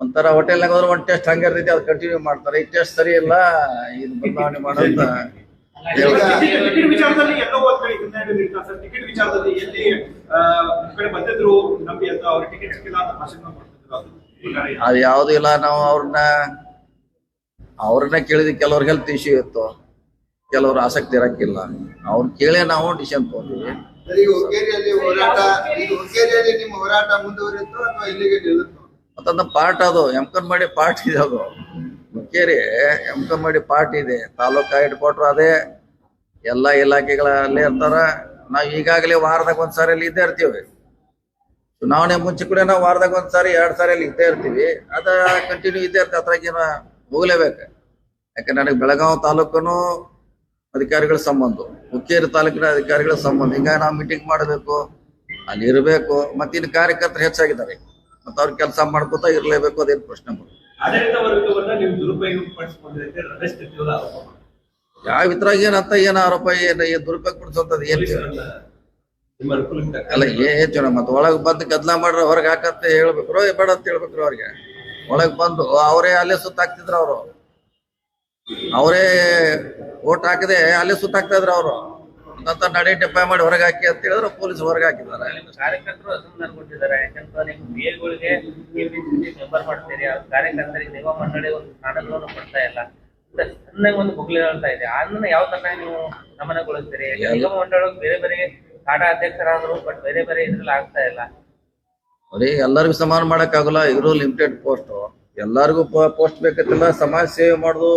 ಒಂಥರ ಹೋಟೆಲ್ನಾಗ ಹೋದ್ರೆ ಒಂದ್ ಟೆಸ್ಟ್ ಹಂಗೆ ಇರ್ತೈತಿ ಅದು ಕಂಟಿನ್ಯೂ ಮಾಡ್ತಾರೆ. ಈ ಟೆಸ್ಟ್ ಸರಿ ಇಲ್ಲ ಇದು ಬದಲಾವಣೆ ಮಾಡೋಂತ. ಟಿಕೆಟ್ ವಿಚಾರದಲ್ಲಿ ಎಲ್ಲೋ ಒಂದ್ ಕಡೆ ಸರ್. ಟಿಕೆಟ್ ವಿಚಾರದಲ್ಲಿ ಎಲ್ಲಿ ಬಂದಿದ್ರು ನಂಬಿ ಅಂತ ಅವ್ರ ಟಿಕೆಟ್ ಸಿಕ್ಕಿಲ್ಲ ಅಂತ ಭಾಷಣ ಮಾಡ್ತಿದ್ರು ಅದು. ಅದು ಯಾವ್ದು ಇಲ್ಲ ನಾವು ಅವ್ರನ್ನ ಅವ್ರನ್ನ ಕೇಳಿದ ಕೆಲವ್ರ ಹೆಲ್ತ್ ಇಶ್ಯೂ ಇತ್ತು. ಕೆಲವ್ರು ಆಸಕ್ತಿ ಇರಕ್ಕಿಲ್ಲ. ಅವ್ರನ್ನ ಕೇಳೇ ನಾವು ಡಿಸಿಷನ್ ತಗೊಂಡಿವಿ. ಮತ್ತೊಂದು ಪಾರ್ಟ್ ಅದು ಎಮ್ಕನ್ ಮಾಡಿ ಪಾರ್ಟ್ ಇದೆ ಅದು. ಮುಖ್ಯರಿ ಎಮ್ಕನ್ ಮಾಡಿ ಪಾರ್ಟ್ ಇದೆ. ತಾಲೂಕ ಹೆಡ್ ಕ್ವಾರ್ಟರ್ ಅದೇ. ಎಲ್ಲ ಇಲಾಖೆಗಳಲ್ಲೇ ಇರ್ತಾರ. ನಾವು ಈಗಾಗಲೇ ವಾರದಾಗ ಒಂದ್ಸಾರಿ ಅಲ್ಲಿ ಇದ್ದೇ ಇರ್ತೀವಿ. ಚುನಾವಣೆ ಮುಂಚೆ ಕೂಡ ನಾವು ವಾರದಾಗ ಒಂದ್ಸಾರಿ ಎರಡ್ ಸಾರಿ ಅಲ್ಲಿ ಇದ್ದೇ ಇರ್ತೀವಿ. ಅದ ಕಂಟಿನ್ಯೂ ಇದ್ದೇ ಇರ್ತದೆ ಅದ್ರಾಗೇನ ಹೋಗ್ಲೇಬೇಕು. ಯಾಕಂದ್ರೆ ನನಗೆ ಬೆಳಗಾವಿ ತಾಲೂಕನು ಅಧಿಕಾರಿಗಳ ಸಂಬಂಧ ಹುಕ್ಕೇರಿ ತಾಲೂಕಿನ ಅಧಿಕಾರಿಗಳ ಸಂಬಂಧ ಈಗ ನಾವು ಮೀಟಿಂಗ್ ಮಾಡಬೇಕು ಅಲ್ಲಿ ಇರಬೇಕು ಮತ್ತೆ ಇನ್ನು ಕಾರ್ಯಕರ್ತರು ಹೆಚ್ಚಾಗಿದ್ದಾರೆ. ಮತ್ತೆ ಅವ್ರ ಕೆಲಸ ಮಾಡ್ಕೋತಾ ಇರಲೇಬೇಕು ಅದೇನು ಪ್ರಶ್ನೆ. ಯಾವ ಇದ್ರಾಗ ಏನಂತ ಏನ್ ಆರೋಪ ಏನ್ ಏನ್ ದುರುಪಯೋಗ ಪಡಿಸೋದ್ ಏನ್ ಪೊಲೀಸರನ್ನ ನಿಮ್ಮ ಅನುಕೂಲಕ್ಕೆ ತಕ್ಕ ಅಲ್ಲ ಹೆಚ್ಚು ಮತ್ತೆ ಒಳಗ್ ಬಂದು ಗದ್ಲ ಮಾಡ್ರ ಹೊರಗೆ ಹಾಕಂತ ಹೇಳ್ಬೇಕ್ರೋ ಬೇಡ ಅಂತ ಹೇಳ್ಬೇಕ್ರೋ ಅವ್ರಿಗೆ. ಒಳಗ್ ಬಂದು ಅವರೇ ಅಲ್ಲೇ ಸುತ್ತಾಕ್ತಿದ್ರು ಅವರು. ಅವರೇ ಓಟ್ ಹಾಕದೆ ಅಲ್ಲೇ ಸುತ್ತಾಕ್ತಾ ಇದ್ರು ಅವರು. ಅಂತ ನಡೆ ಡೆಪ್ಪಾಯ್ ಮಾಡಿ ಹೊರಗೆ ಹಾಕಿ ಅಂತ ಹೇಳಿದ್ರು ಪೊಲೀಸ್ ಹೊರಗೆ ಹಾಕಿದ್ದಾರೆ. ಕಾರ್ಯಕರ್ತರು ಅದನ್ನ ಕೊಟ್ಟಿದ್ದಾರೆ ಯಾಕಂದ್ರೆ ನೀವು ಬಿ ಎಗಳಿಗೆ ಮೆಂಬರ್ ಮಾಡ್ತೀರಿ. ಕಾರ್ಯಕರ್ತರಿಗೆ ನಿಗಮ ಮಂಡಳಿ ಒಂದು ಸ್ಥಾನಗಳನ್ನು ಕೊಡ್ತಾ ಇಲ್ಲ. ಅಂತ ಒಂದು ಬುಗ್ಲಿ ಹೇಳ್ತಾ ಇದೆ ಅದನ್ನ ಯಾವ ತರ ನೀವು ಗಮನಗೊಳಿಸ್ತೀರಿ ಯಾಕಂದ್ರೆ ನಿಗಮ ಮಂಡಳಿ ಬೇರೆ ಬೇರೆ ಕಾಟ ಅಧ್ಯಕ್ಷರಾದ್ರು ಬಟ್ ಬೇರೆ ಬೇರೆ ಇದ್ರಲ್ಲಿ ಆಗ್ತಾ ಇಲ್ಲ. ಅದೇ ಎಲ್ಲರಿಗೂ ಸಮಾನ ಮಾಡಕ್ ಆಗಲ್ಲ ಇರೋ ಲಿಮಿಟೆಡ್ ಪೋಸ್ಟ್ ಎಲ್ಲರಿಗೂ ಪೋಸ್ಟ್ ಬೇಕತ್ತಿಲ್ಲ ಸಮಾಜ ಸೇವೆ ಮಾಡುದು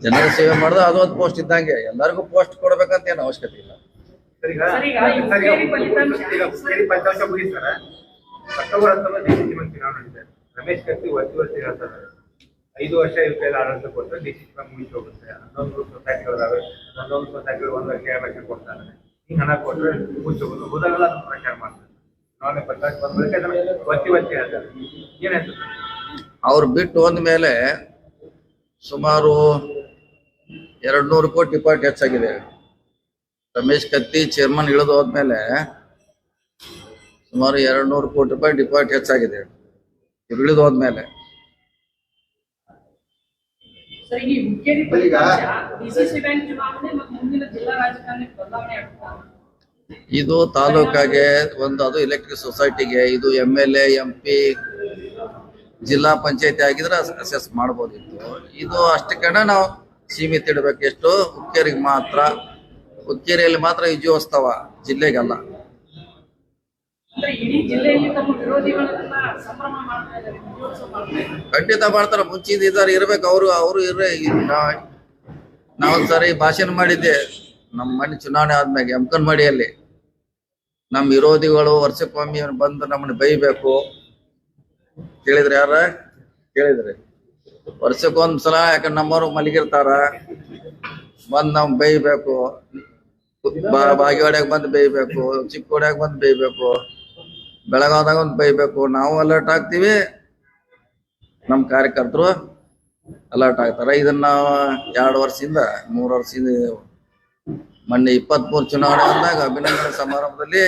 ಜನರ ಸೇವೆ ಮಾಡುದು ಅದೊಂದು ಪೋಸ್ಟ್ ಇದ್ದಂಗೆ. ಎಲ್ಲರಿಗೂ ಪೋಸ್ಟ್ ಕೊಡ್ಬೇಕಂತ ಏನು ಅವಶ್ಯಕತೆ ಇಲ್ಲ. ಫಲಿತಾಂಶ- ಮುಗಿಸ್ತಾರ. ಅಕ್ಟೋಬರ್ ಹತ್ತೊಂಬತ್ತು ಡಿಸಿಸಿ ಮಂತ್ ಚುನಾವಣೆ ನಡೀತಾರೆ ರಮೇಶ್ ಕತ್ತಿ ಒತ್ತಿ ಒತ್ತಿ ಹೇಳ್ತಾರೆ. ಐದು ವರ್ಷ ಇವ್ರ ಕೈಲಿ ಆಡಳಿತ ಕೊಟ್ಟರೆ ಡಿಸಿಸಿ ಮುಗಿಸಿ ಹೋಗುತ್ತೆ ಹನ್ನೊಂದು ಸೊಸೈಟಿಗಳದಾವೆ ಹನ್ನೊಂದು ಸೊಸೈಟಿಗಳು ಒಂದು ಕೆ ಎರಡು ಲಕ್ಷ ಕೊಡ್ತಾರೆ. ಹಣ ಕೊಟ್ಟರೆ ಮುಚ್ಚಬಹುದು ಹೋದಾಗಲ್ಲ ಅದನ್ನ ಪ್ರಚಾರ ಮಾಡ್ತಾರೆ. ಸರ್? ಅವ್ರು ಬಿಟ್ಟು ಹೋದ ಮೇಲೆ ಸುಮಾರು ಎರಡು ನೂರು ಕೋಟಿ ಡಿಪಾಸಿಟ್ ಹೆಚ್ಚಾಗಿದೆ. ರಮೇಶ್ ಕತ್ತಿ ಚೇರ್ಮನ್ ಇಳಿದು ಹೋದ್ಮೇಲೆ ಸುಮಾರು ಎರಡು ನೂರು ಕೋಟಿ ರೂಪಾಯಿ ಡಿಪಾರ್ಟ್ ಹೆಚ್ಚಾಗಿದೆ. ಇಳಿದು ಹೋದ್ಮೇಲೆ ಸರ್ ಈ ಹುಕ್ಕೇರಿ ಈಗ- ಫಲಿತಾಂಶ ಡಿಸಿಸಿ ಬ್ಯಾಂಕ್ ಚುನಾವಣೆ ಮತ್ತು ಮುಂದಿನ ಜಿಲ್ಲಾ ಬದಲಾವಣೆ ಆಗ್ತಾ ಇದು ತಾಲೂಕಾಗೆ ಒಂದು ಅದು ಎಲೆಕ್ಟ್ರಿಕ್ ಸೊಸೈಟಿಗೆ ಇದು M L A M P ಜಿಲ್ಲಾ ಪಂಚಾಯತಿ ಆಗಿದ್ರೆ ಅಸೆಸ್ ಮಾಡ್ಬೋದಿತ್ತು. ಇದು ಅಷ್ಟಕ್ಕಣ ನಾವು ಸೀಮಿತ ಇಡಬೇಕು. ಎಷ್ಟು? ಹುಕ್ಕೇರಿಗೆ ಮಾತ್ರ. ಹುಕ್ಕೇರಿಯಲ್ಲಿ ಮಾತ್ರ ವಿಜಯೋತ್ಸವ ಜಿಲ್ಲೆಗಲ್ಲ ಅಂದ್ರೆ ಇಡೀ ಜಿಲ್ಲೆಯಲ್ಲಿ ತಮ್ಮ ವಿರೋಧಿಗಳನ್ನೆಲ್ಲ ಸಂಭ್ರಮ ಮಾಡ್ತಾ ಇದ್ದಾರೆ ವಿಜಯೋತ್ಸವ ಮಾಡ್ತಾ ಇದ್ದಾರೆ ಖಂಡಿತ ಮಾಡ್ತಾರ, ಮುಂಚಿಂದ ಇದ್ದಾರೆ ಇರ್ಬೇಕು, ಅವರು ಅವರು ಇರ್ರೆ. ನಾವೊಂದ್ಸರಿ ಭಾಷಣ ಮಾಡಿದ್ದೆ, ನಮ್ಮ ಮನೆ ಚುನಾವಣೆ ಆದ್ಮ್ಯಾಗ ಎಮ್ಕನ್ಮಡಿಯಲ್ಲಿ ನಮ್ಮ ವಿರೋಧಿಗಳು ವರ್ಷಕ್ಕೊಮ್ಮೆ ಬಂದು ನಮ್ಮನ್ನ ಬೈಬೇಕು. ಕೇಳಿದ್ರೆ ಯಾರ? ಕೇಳಿದ್ರಿ. ವರ್ಷಕ್ಕೊಂದ್ಸಲ ಯಾಕಂದ್ರೆ ನಮ್ಮವರು ಮಲಗಿರ್ತಾರ, ಬಂದ್ ನಮ್ ಬೇಯಬೇಕು ಬಾ- ಬಾಗೇವಾಡ್ಯಾಗ ಬಂದ್ ಬೈಬೇಕು, ಚಿಕ್ಕೋಡ್ಯಾಗ ಬಂದ್ ಬೈಬೇಕು. ಬೆಳಗಾವ್ದಾಗ ಒಂದು ಬೈಬೇಕು ನಾವು ಅಲರ್ಟ್ ಆಗ್ತೀವಿ. ನಮ್ಮ ಕಾರ್ಯಕರ್ತರು ಅಲರ್ಟ್ ಆಗ್ತಾರೆ. ಇದನ್ನ ಎರಡು ವರ್ಷದಿಂದ, ಮೂರು ವರ್ಷದಿಂದ ಮೊನ್ನೆ ಇಪ್ಪತ್ಮೂರು ಚುನಾವಣೆ ಬಂದಾಗ ಅಭಿನಂದನೆ ಸಮಾರಂಭದಲ್ಲಿ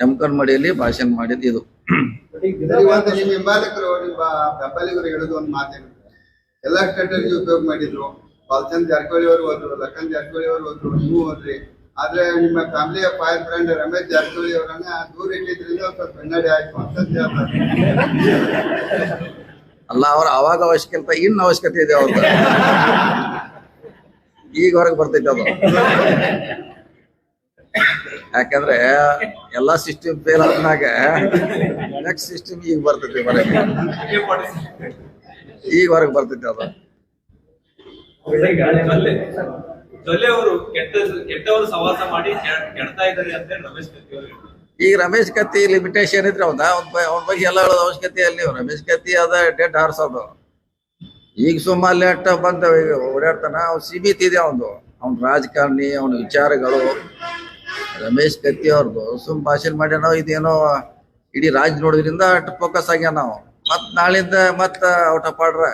ಎಮ್ಕನ್ ಮಡಿಯಲ್ಲಿ ಭಾಷಣ ಮಾಡಿದ್ದು ಇದು. ಎಲ್ಲ ಒಂದು ಎಲ್ಲಾ ಸ್ಟ್ರಾಟಜಿ ಉಪಯೋಗ ಮಾಡಿದ್ರು. ಬಾಲಚಂದ್ ಜಾರಕಿಹೊಳಿ ಅವರು ಹೋದ್ರು ಲಕ್ಕನ್ ಜಾರಕಿಹೊಳಿ ಅವರು ಹೋದ್ರು, ನೀವು ಹೋದ್ರಿ. ಆದ್ರೆ ನಿಮ್ಮ ಫ್ಯಾಮಿಲಿಯ ಫೈರ್ ಫ್ರೆಂಡ್ ರಮೇಶ್ ಜಾರಕಿಹೊಳಿ ಅವರನ್ನ ದೂರ ಇಟ್ಟಿದ್ರಿಂದ ಸ್ವಲ್ಪ ಆಯ್ತು ಅಂತ ಅಲ್ಲ, ಅವ್ರ ಅವಾಗ ಅವಶ್ಯಕತೆ, ಇನ್ನು ಅವಶ್ಯಕತೆ ಇದೆ ಅವ್ರ ಈಗ ಹೊರಗೆ ಬರ್ತೈತೆ ಅದು. ಯಾಕಂದ್ರೆ ಎಲ್ಲಾ ಸಿಸ್ಟಮ್ ಫೇಲ್ ಆದ್ಮ್ಯಾಗ ನೆಕ್ಸ್ಟ್ ಸಿಸ್ಟಮ್ ಈಗ ಬರ್ತೈತಿ ಹೊರಗೆ ಈಗ ಹೊರಗೆ ಬರ್ತೈತೆ ಅದು. ಜೊಲ್ಲೆ ಅವರು ಕೆಟ್ಟ ಕೆಟ್ಟವರು ಸವಾಸ ಮಾಡಿ ಕೆಡ್- ಕೆಡ್ತಾ ಇದ್ದಾರೆ ಅಂತ ರಮೇಶ್ ಕತ್ತಿ. ಈಗ ರಮೇಶ್ ಕತ್ತಿ ಲಿಮಿಟೇಷನ್ ಇದ್ರೆ ಅವನ, ಅವ್ನ ಬಗ್ಗೆ ಎಲ್ಲ ಹೇಳೋದು ಅವಶ್ಯಕತೆ ಅಲ್ಲಿ ರಮೇಶ್ ಕತ್ತಿ ಅದ ಡೆಡ್ ಹಾರಿಸೋದು ಈಗ ಸುಮ್ಮ ಲೇಟ್ ಬಂದ ಓಡಾಡ್ತಾನ, ಅವ್ನು ಸೀಮಿತ ಇದೆ ಅವನು ಅವ್ನ ರಾಜಕಾರಣಿ, ಅವನ ವಿಚಾರಗಳು. ರಮೇಶ್ ಕತ್ತಿ ಅವ್ರದ್ದು ಸುಮ್ ಭಾಷಣ ಮಾಡ್ಯಾನೋ ಇದೇನೋ ಇಡೀ ರಾಜ್ ನೋಡೋದ್ರಿಂದ ಅಷ್ಟು ಫೋಕಸ್ ಆಗ್ಯಾನ ನಾವು ಮತ್ ನಾಳಿಂದ ಮತ್ತ ಔಟ್ ಆಫ್ ಆರ್ಡ್ರ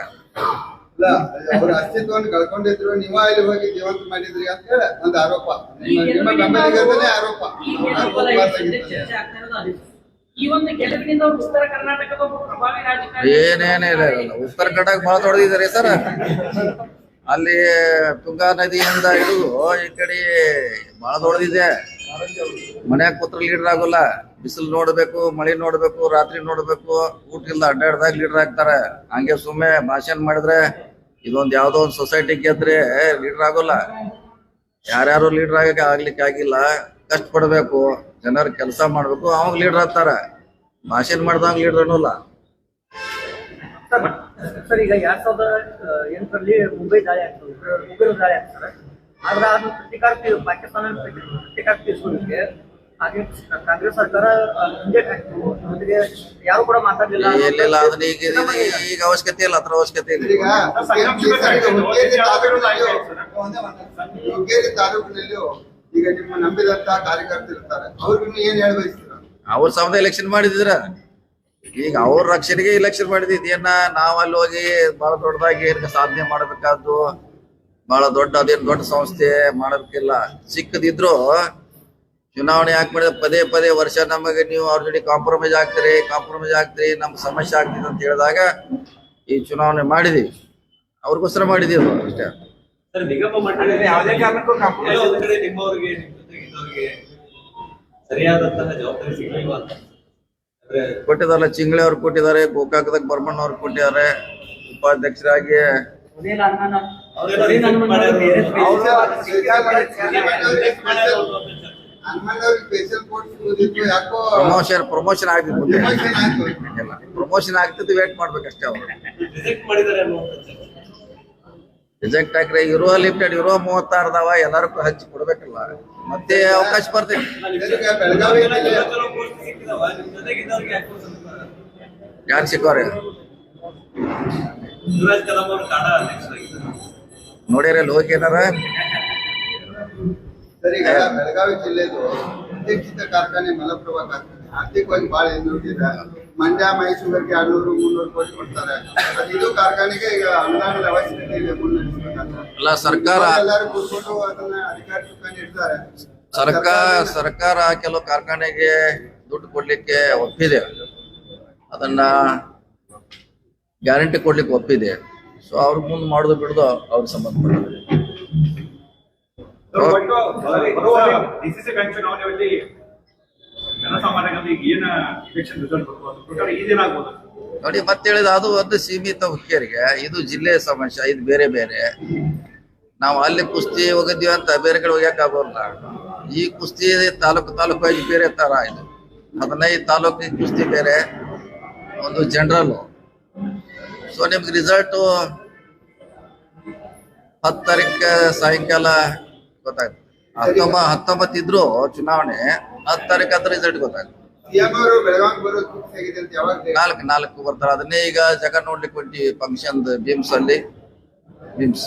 ಅವ್ರ ಅಸ್ತಿತ್ವವನ್ನು ಕಳ್ಕೊಂಡಿದ್ರು ನಿಮ್ಮ ಇಲ್ಲಿ ಹೋಗಿ ಜೀವಂತ ಮಾಡಿದ್ರಿ ಅಂತ ಹೇಳಿ ಒಂದು ಆರೋಪ. ನಿಮ್ಮ ಬೆಂಬಲಿಗರದೇ ಆರೋಪ. ಗೆಲುವಿನಿಂದ ಉತ್ತರ ಕರ್ನಾಟಕದ ಒಬ್ಬ ಪ್ರಭಾವಿ ರಾಜಕಾರಣಿ ಏನೇನೇ ಇಲ್ಲ ಇಲ್ಲ ಉತ್ತರ ಕನ್ನಡ ಬಹಳ ದೊಡ್ಡದಿದ್ದಾರೆ ಸರ್. ಅಲ್ಲಿ ತುಂಗಾ ನದಿಯಿಂದ ಇದು ಈ ಕಡೆ ಬಹಳ ದೊಡ್ಡದಿದೆ. ಮನ್ಯಾಗ ಕೂತ್ರ ಲೀಡರ್ ಆಗೋಲ್ಲ. ಬಿಸಿಲು ನೋಡ್ಬೇಕು ಮಳೆ ನೋಡ್ಬೇಕು ರಾತ್ರಿ ನೋಡ್ಬೇಕು. ಊಟ ಇಲ್ಲ ಅಡ್ಡಾಡ್ದಾಗ ಲೀಡರ್ ಆಗ್ತಾರೆ. ಹಂಗೆ ಸುಮ್ಮನೆ ಭಾಷಣ ಮಾಡಿದ್ರೆ ಇದೊಂದ್ ಯಾವುದೋ ಒಂದ್ ಸೊಸೈಟಿ ಗೆದ್ರೆ ಲೀಡರ್ ಆಗೋಲ್ಲ. ಯಾರ್ಯಾರು ಲೀಡರ್ ಆಗಕ್ಕೆ ಆಗ್ಲಿಕ್ಕೆ ಆಗಿಲ್ಲ ಕಷ್ಟ ಪಡಬೇಕು ಜನರ ಕೆಲಸ ಮಾಡ್ಬೇಕು, ಅವಾಗ ಲೀಡರ್ ಆಗ್ತಾರ. ಭಾಷಣ ಮಾಡ್ದಂಗ ಲೀಡರ್ ಅನ್ನೋಲ್ಲ. ಸರ್, ಈಗ ಎರಡ್ ಸಾವಿರದ ಎಂಟರಲ್ಲಿ ಮುಂಬೈ ದಾಳಿ ಆಗ್ತದೆ ಉಗ್ರ ದಾಳಿ ಆಗ್ತಾರೆ. ಆದ್ರೆ ಅದನ್ನ ಪ್ರತಿಕಾರ ಪಾಕಿಸ್ತಾನ ಪ್ರತಿ- ಪ್ರತಿಕಾರ ತೀರ್ಸ್ಕೊಳ್ಳಿಕ್ಕೆ ಹಾಗೆ ಕಾಂಗ್ರೆಸ್ ಸರ್ಕಾರ ಆ, ಜೊತೆಗೆ ಯಾರು ಕೂಡ ಮಾತಾಡ್ಲಿಲ್ಲ. ಇಲ್ಲ ಅದನ್ನ ಈಗ ಅವಶ್ಯಕತೆ ಇಲ್ಲ ಅದ್ರ ಅವಶ್ಯಕತೆ ಇಲ್ಲ. ಈಗ ಹುಕ್ಕೇರಿ ತಾಲೂಕಿನಲ್ಲಿಯೂ ಈಗ ನಿಮ್ಮ ನಂಬಿದಂತ ಕಾರ್ಯಕರ್ತರು ಇರ್ತಾರೆ. ಅವ್ರಿಗೂ ಏನ್ ಹೇಳ ಬಯಸ್ತೀರ ಅವ್ರ ಸಮದ ಎಲೆಕ್ಷನ್ ಮಾಡಿದ್ರ ಈಗ ಅವ್ರ ರಕ್ಷಣೆಗೆ ಎಲೆಕ್ಷನ್ ಮಾಡಿದ್ ಏನ ನಾವ್ ಅಲ್ಲಿ ಹೋಗಿ ಬಹಳ ದೊಡ್ಡದಾಗಿ ಏನ್ ಸಾಧನೆ ಮಾಡಬೇಕಾದ್ದು? ಬಹಳ ದೊಡ್ಡ ಅದೇನ್ ದೊಡ್ಡ ಸಂಸ್ಥೆ ಮಾಡೋದಕ್ಕಿಲ್ಲ ಸಿಕ್ಕದಿದ್ರು ಚುನಾವಣೆ ಯಾಕೆ ಮಾಡಿದ್ರೆ ಪದೇ ಪದೇ ವರ್ಷ ನಮಗೆ ನೀವು ಅವ್ರ ಜೊತೆ ಕಾಂಪ್ರಮೈಸ್ ಆಗ್ತೀರಿ ಕಾಂಪ್ರಮೈಸ್ ಆಗ್ತೀರಿ ನಮ್ಗೆ ಸಮಸ್ಯೆ ಆಗ್ತಿದೆ ಅಂತ ಹೇಳಿದಾಗ ಈ ಚುನಾವಣೆ ಮಾಡಿದೀವಿ. ಅವ್ರಿಗೋಸ್ಕರ ಮಾಡಿದೀವಿ ಅದು ಅಷ್ಟೇ. ಕೊಟ್ಟಿದಾರಲ್ಲ ಚಿಂಗ್ಳೆ ಅವ್ರು ಕೊಟ್ಟಿದ್ದಾರೆ ಗೋಕಾಕದಾಗ ಬರ್ಮಣ್ಣ ಅವ್ರು ಕೊಟ್ಟಿದ್ದಾರೆ ಉಪಾಧ್ಯಕ್ಷರಾಗಿ ಪ್ರಮೋಷನ್ ಪ್ರಮೋಷನ್ ಆಗ್ತಿತ್ತು. ಪ್ರಮೋಷನ್ ಆಗ್ತಿತ್ತು ವೇಟ್ ಮಾಡ್ಬೇಕಷ್ಟೇ ಅವ್ರು. ರಿಜೆಕ್ಟ್ ಹಾಕ್ರೆ ಇರೋ ಲಿಮಿಟೆಡ್ ಇರೋ ಮೂವತ್ತಾರು ಅದಾವ ಎಲ್ಲರಿಗೂ ಹಚ್ಚಿ ಕೊಡ್ಬೇಕಲ್ಲ. ಮತ್ತೆ ಅವಕಾಶ ಬರ್ತೈತಿ ಯಾರು ಸಿಕ್ಕವ್ರೆ ನೋಡ್ಯಾರ ಅಲ್ಲಿ ಹೋಗಿ ಏನಾರ? ಸರ್ ಈಗ ಬೆಳಗಾವಿ ಜಿಲ್ಲೆದು ಅಧ್ಯಕ್ಷಿತ ಕಾರ್ಖಾನೆ ಮಲಪ್ರಭಾ ಕಾರ್ಖಾನೆ. ಆರ್ಥಿಕವಾಗಿ ಬಹಳ ಹಿಂದುಳಿದಿದೆ. ಮಂಡ್ಯ ಮೈಸೂರಿಗೆ ಆರ್ನೂರು ಮುನ್ನೂರು ಕೋಟಿ ಕೊಡ್ತಾರೆ. ಅದು ಇದು ಕಾರ್ಖಾನೆಗೆ ಈಗ ಅನುದಾನದ ಅವಶ್ಯಕತೆ ಇದೆ ಮುನ್ನಡೆಸಬೇಕಂತ ಎಲ್ಲ ಸರ್ಕಾರ ಎಲ್ಲರೂ ಕೂತ್ಕೊಂಡು ಅದನ್ನ ಅಧಿಕಾರಿ ಸುತ್ತ ಇರ್ತಾರೆ ಸರ್ಕಾರ ಸರ್ಕಾರ ಕೆಲವು ಕಾರ್ಖಾನೆಗೆ ದುಡ್ಡು ಕೊಡ್ಲಿಕ್ಕೆ ಒಪ್ಪಿದೆ. ಅದನ್ನ ಗ್ಯಾರಂಟಿ ಕೊಡ್ಲಿಕ್ಕೆ ಒಪ್ಪಿದೆ. ಸೊ ಅವ್ರ ಮುಂದೆ ಮಾಡೋದು ಬಿಡೋದು ಅವ್ರಿಗೆ ಸಂಬಂಧಪಟ್ಟಿದೆ ಡಿಸಿಸಿ ಬ್ಯಾಂಕ್ ಚುನಾವಣೆಯಲ್ಲಿ ಜನಸಾಮಾನ್ಯರಿಗೆ ಏನ ಎಲೆಕ್ಷನ್ ರಿಸಲ್ಟ್ ಬರ್ಬೋದು ಪ್ರಕಾರ ಇದೇನಾಗ್ಬೋದು ನೋಡಿ ಮತ್ತೆ ಹೇಳಿದ ಅದು ಒಂದು ಸೀಮಿತ ಹುಕ್ಕೇರಿಗೆ ಇದು ಜಿಲ್ಲೆಯ ಸಮಸ್ಯೆ ಇದು ಬೇರೆ ಬೇರೆ. ನಾವು ಅಲ್ಲಿ ಕುಸ್ತಿ ಹೋಗಿದ್ದೀವಿ ಅಂತ ಬೇರೆ ಕಡೆ ಹೋಗ್ಯಾಕ ಆಗೋಲ್ಲ. ಈ ಕುಸ್ತಿ ತಾಲೂಕು ತಾಲೂಕು ಆಗಿ ಬೇರೆ ತರ ಇದು. ಹದಿನೈದು ತಾಲೂಕಿನ ಕುಸ್ತಿ ಬೇರೆ ಒಂದು ಜನರಲ್ ಸೊ ನಿಮ್ಗೆ ರಿಸಲ್ಟು ಹತ್ತು ತಾರೀಕು ಸಾಯಂಕಾಲ ಗೊತ್ತಾಗ್ತದೆ. ಹತ್ತೊಂಬ ಹತ್ತೊಂಬತ್ತು ಇದ್ರು ಚುನಾವಣೆ ಹತ್ತು ತಾರೀಕು ಹತ್ತು ರಿಸಲ್ಟ್ ಗೊತ್ತಾಗ್ತದೆ. ಸಿಎಂ ಅವರು ಬೆಳಗಾವಿ ಬರೋದು ಆಗಿದೆ ಅಂತ ಯಾವಾಗ ನಾಲ್ಕು ನಾಲ್ಕು ಬರ್ತಾರೆ ಅದನ್ನೇ ಈಗ ಜಗ ನೋಡ್ಲಿಕ್ಕೆ ಹೊಂಟಿ ಫಂಕ್ಷನ್ ಬಿಮ್ಸ್ ಅಲ್ಲಿ. ಬಿಮ್ಸ್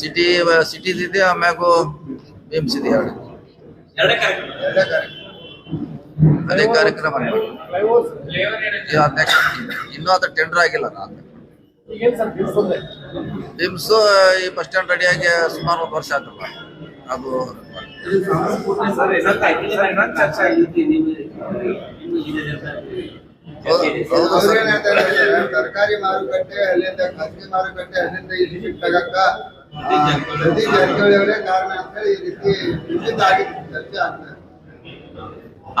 ಸಿಟಿ ಸಿಟಿ ಇದೆ? ಆಮ್ಯಾಗು ಬಿಮ್ಸ್ ಇದೆ ಎರಡು ಎರಡೇ ಕಾರ್ಯಕ್ರಮ ಎರಡೇ ಕಾರ್ಯಕ್ರಮ ಅದೇ ಕಾರ್ಯಕ್ರಮ ಇನ್ನೂ ಅದು ಟೆಂಡರ್ ಆಗಿಲ್ಲ ನಾನು. ಬಿಮ್ಸ್ ಈ ಬಸ್ ಸ್ಟ್ಯಾಂಡ್ ರೆಡಿಯಾಗಿ ಸುಮಾರು ಒಂದು ವರ್ಷ ಆಯ್ತಲ್ಲ. ಅದು ಸರ್ಕಾರಿ ಮಾರುಕಟ್ಟೆ ಅಲ್ಲಿಂದ ಖಾಸಗಿ ಮಾರುಕಟ್ಟೆ ಅಲ್ಲಿಂದ ಇಲ್ಲಿ ಶಿಫ್ಟ್ ಸತೀಶ್ ಜಾರಕಿಹೊಳಿ ಕಾರಣ ಅಂತ ಹೇಳಿ ಈ ರೀತಿ ಆಗಿದೆ ಚರ್ಚೆ ಆಗ್ತದೆ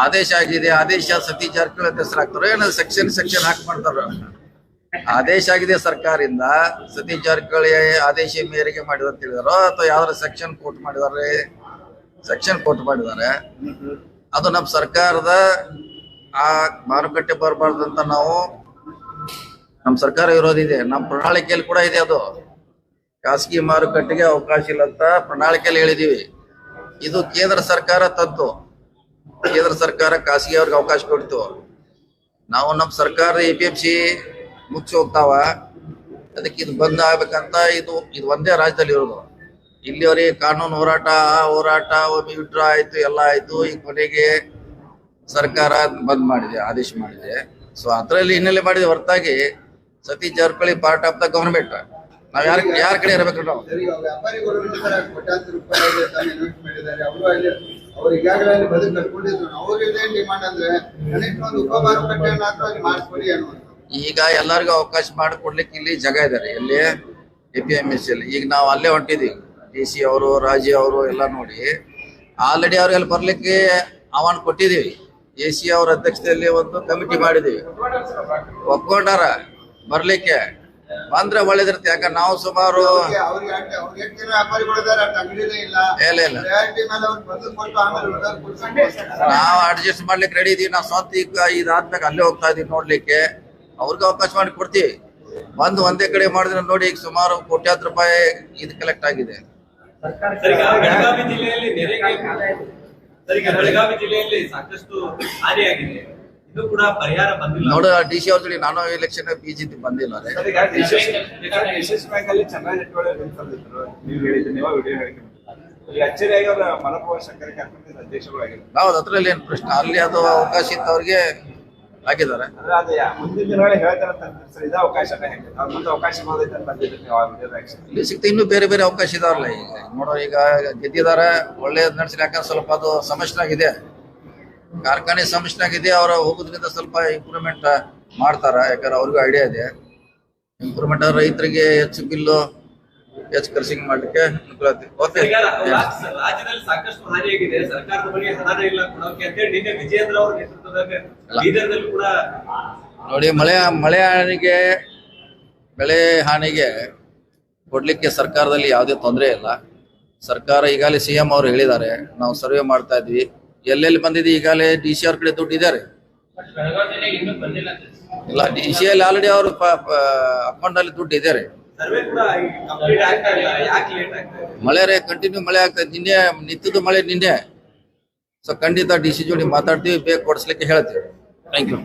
ಆದೇಶ ಆಗಿದೆ, ಆದೇಶ ಸತಿ ಜಾರಕಿಹೊಳಿ ಹೆಸರಾಗ್ತಾರೋ ಏನೋ ಸೆಕ್ಷನ್ ಸೆಕ್ಷನ್ ಹಾಕಿ ಮಾಡ್ತಾರ. ಆದೇಶ ಆಗಿದೆ ಸರ್ಕಾರದಿಂದ ಸತಿ ಜಾರಕಿಹೊಳಿ ಆದೇಶ ಮೇರೆಗೆ ಮಾಡಿದ ಅಂತ ಹೇಳಿದಾರೋ, ಅಥವಾ ಯಾವ್ದಾರ ಸೆಕ್ಷನ್ ಕೋಟ್ ಮಾಡಿದಾರೆ ಸೆಕ್ಷನ್ ಕೋಟ್ ಮಾಡಿದ್ದಾರೆ ಅದು ನಮ್ಮ ಸರ್ಕಾರದ ಆ ಮಾರುಕಟ್ಟೆ ಬರಬಾರ್ದಂತ ನಾವು ನಮ್ಮ ಸರ್ಕಾರ ಇರೋದಿದೆ ನಮ್ಮ ಪ್ರಣಾಳಿಕೆಯಲ್ಲಿ ಕೂಡ ಇದೆ ಅದು. ಖಾಸಗಿ ಮಾರುಕಟ್ಟೆಗೆ ಅವಕಾಶ ಇಲ್ಲ ಅಂತ ಪ್ರಣಾಳಿಕೆಯಲ್ಲಿ ಹೇಳಿದೀವಿ. ಇದು ಕೇಂದ್ರ ಸರ್ಕಾರ ತಂತು. ಕೇಂದ್ರ ಸರ್ಕಾರ ಖಾಸಗಿ ಅವ್ರಿಗೆ ಅವಕಾಶ ಕೊಡ್ತು. ನಾವು ನಮ್ಮ ಸರ್ಕಾರ ಎ ಪಿ ಎಂ ಸಿ ಮುಚ್ಚಿ ಹೋಗ್ತಾವ. ಅದಕ್ಕೆ ಇದು ಬಂದ್ ಆಗ್ಬೇಕಂತ ಇದು ಇದು ಒಂದೇ ರಾಜ್ಯದಲ್ಲಿ ಇರೋದು. ಇಲ್ಲಿವರೆಗೆ ಕಾನೂನು ಹೋರಾಟ ಹೋರಾಟ, ಒಮ್ಮೆ ವಿಡ್ರಾ ಆಯ್ತು, ಎಲ್ಲ ಆಯ್ತು, ಈ ಕೊನೆಗೆ ಸರ್ಕಾರ ಬಂದ್ ಮಾಡಿದೆ, ಆದೇಶ ಮಾಡಿದೆ. ಸೊ ಅದರಲ್ಲಿ ಹಿನ್ನೆಲೆ ಮಾಡಿದೆ ಹೊರತಾಗಿ Satish Jarkiholi part of the government ನಾವ್ ಯಾರ ಯಾರ ಕಡೆ ಇರಬೇಕು ನಾವು? ಅವರು ಈಗಾಗಲೇ ಬದುಕು ಕಟ್ಕೊಂಡಿದ್ರು ಅವ್ರಿಗೆ ಏನ್ ಡಿಮಾಂಡ್ ಅಂದ್ರೆ ಒಂದು ಅನ್ನುವಂಥದ್ದು. ಈಗ ಎಲ್ಲರಿಗೂ ಅವಕಾಶ ಮಾಡಿಕೊಡ್ಲಿಕ್ಕೆ ಇಲ್ಲಿ ಜಾಗ ಇದ್ದಾರೆ. ಎಲ್ಲಿ ಎ ಪಿ ಎಂ ಎಸ್ ಅಲ್ಲಿ. ಈಗ ನಾವು ಅಲ್ಲೇ ಹೊಂಟಿದೀವಿ. ಡಿ ಸಿ ಅವರು, ರಾಜಿ ಅವರು ಎಲ್ಲ ನೋಡಿ. ಆಲ್ರೆಡಿ ಅವ್ರಿಗೆಲ್ಲ ಬರ್ಲಿಕ್ಕೆ ಆಹ್ವಾನ ಕೊಟ್ಟಿದೀವಿ. ಎ ಸಿ ಅವ್ರ ಅಧ್ಯಕ್ಷತೆಯಲ್ಲಿ ಒಂದು ಕಮಿಟಿ ಮಾಡಿದೀವಿ. ಒಪ್ಕೊಂಡಾರ ಬರ್ಲಿಕ್ಕೆ. ಬಂದ್ರೆ ಒಳ್ಳೇದಿರುತ್ತೆ. ಯಾಕಂದ್ರೆ ನಾವು ಸುಮಾರು ಇಲ್ಲ. ನಾವು ಅಡ್ಜಸ್ಟ್ ಮಾಡ್ಲಿಕ್ಕೆ ರೆಡಿ ಇದೀವಿ. ನಾವು ಸ್ವಂತ ಈಗ ಇದಾದ್ಮೇಲೆ ಅಲ್ಲೇ ಹೋಗ್ತಾ ಇದೀವಿ ನೋಡ್ಲಿಕ್ಕೆ. ಅವ್ರಿಗೆ ಅವಕಾಶ ಮಾಡಿ ಕೊಡ್ತೀವಿ. ಬಂದು ಒಂದೇ ಕಡೆ ಮಾಡಿದ್ರೆ ನೋಡಿ ಈಗ ಸುಮಾರು ಕೋಟ್ಯಾತ್ ರೂಪಾಯಿ ಇದು ಕಲೆಕ್ಟ್ ಆಗಿದೆ. ಬೆಳಗಾವಿ ಜಿಲ್ಲೆಯಲ್ಲಿ ಸಾಕಷ್ಟು ಹಾನಿಯಾಗಿದೆ. ಕೂಡ ಪರಿಹಾರ ಬಂದಿಲ್ಲ. ನೋಡು ಡಿ ಸಿ ಅವ್ರ ಜೊತೆ ನಾನು ಎಲೆಕ್ಷನ್ ಬಿಜೆಪಿ ಬಂದಿಲ್ಲ. ಯಶಸ್ ಬ್ಯಾಂಕ್ ಅಲ್ಲಿ ಚೆನ್ನಾಗಿ ನೀವು ವಿಡಿಯೋ ಹೇಳಿದ್ರು ಹೌದು ಅದ್ರಲ್ಲಿ ಏನ್ ಪ್ರಶ್ನೆ? ಅಲ್ಲಿ ಅದು ಅವಕಾಶ ಇತ್ತು ಅವ್ರಿಗೆ ಹಾಕಿದ್ದಾರೆ ಇಲ್ಲಿ ಸಿಗ್ತಾ ಇನ್ನು ಬೇರೆ ಬೇರೆ ಅವಕಾಶ ಇದಾವಲ್ಲ ಈಗ. ನೋಡೋ ಈಗ ಗೆದ್ದಿದ್ದಾರೆ ಒಳ್ಳೆಯದು ನಡೆಸಿ ಯಾಕಂದ್ರೆ ಸ್ವಲ್ಪ ಅದು ಸಮಸ್ಯೆನಾಗಿದೆ ಕಾರ್ಖಾನೆ ಸಮಸ್ಯೆನಾಗಿದೆ ಅವರ ಹೋಗೋದ್ರಿಂದ ಸ್ವಲ್ಪ ಇಂಪ್ರೂವ್ಮೆಂಟ್ ಮಾಡ್ತಾರ? ಯಾಕಂದ್ರೆ ಅವ್ರಿಗೂ ಐಡಿಯಾ ಇದೆ. ಇಂಪ್ರೂವ್ಮೆಂಟ್ ರೈತರಿಗೆ ಹೆಚ್ಚು ಬಿಲ್ಲು ಹೆಚ್ಚು ಖರ್ಚಿಂಗ್ ಮಾಡ್ಲಿಕ್ಕೆ ಅನುಕೂಲ ಆಗ್ತದೆ ಓಕೆ ರಾಜ್ಯದಲ್ಲಿ ಸಾಕಷ್ಟು ಹಾನಿಯಾಗಿದೆ ಸರ್ಕಾರದ ಬಳಿ ಹಣ ಇಲ್ಲ ಕೊಡೋಕೆ ಅಂತೇಳಿ ನಿನ್ನೆ ವಿಜೇಂದ್ರ ಅವರ ನೇತೃತ್ವದಾಗ ಬೀದರ್ದಲ್ಲಿ ಕೂಡ ನೋಡಿ ಮಳೆ ಮಳೆ ಹಾನಿಗೆ ಬೆಳೆ ಹಾನಿಗೆ ಕೊಡ್ಲಿಕ್ಕೆ ಸರ್ಕಾರದಲ್ಲಿ ಯಾವುದೇ ತೊಂದರೆ ಇಲ್ಲ. ಸರ್ಕಾರ ಈಗಾಗಲೇ ಸಿ ಎಂ ಅವರು ಹೇಳಿದ್ದಾರೆ ನಾವು ಸರ್ವೆ ಮಾಡ್ತಾ ಇದ್ವಿ ಎಲ್ಲೆಲ್ಲಿ ಬಂದಿದೆ ಈಗಾಗಲೇ ಡಿ ಸಿ ಅವ್ರ ಕಡೆ ದುಡ್ಡು ಇದ್ದಾರೆ. ಇಲ್ಲ ಡಿ ಸಿ ಅಲ್ಲಿ ಆಲ್ರೆಡಿ ಅವರು ಅಕೌಂಟ್ ಅಲ್ಲಿ ದುಡ್ಡು ಇದ್ದಾರೆ. ಆಗ್ತಾ ಮಳೆ ರೇ ಕಂಟಿನ್ಯೂ ಮಳೆ ಆಗ್ತದೆ ನಿನ್ನೆ ನಿಂತಿದ್ದು ಮಳೆ ನಿನ್ನೆ. ಸೊ ಖಂಡಿತ ಡಿ ಸಿ ಜೋಡಿ ಮಾತಾಡ್ತೀವಿ ಬೇಗ ಕೊಡಿಸ್ಲಿಕ್ಕೆ ಹೇಳ್ತೀವಿ. Thank you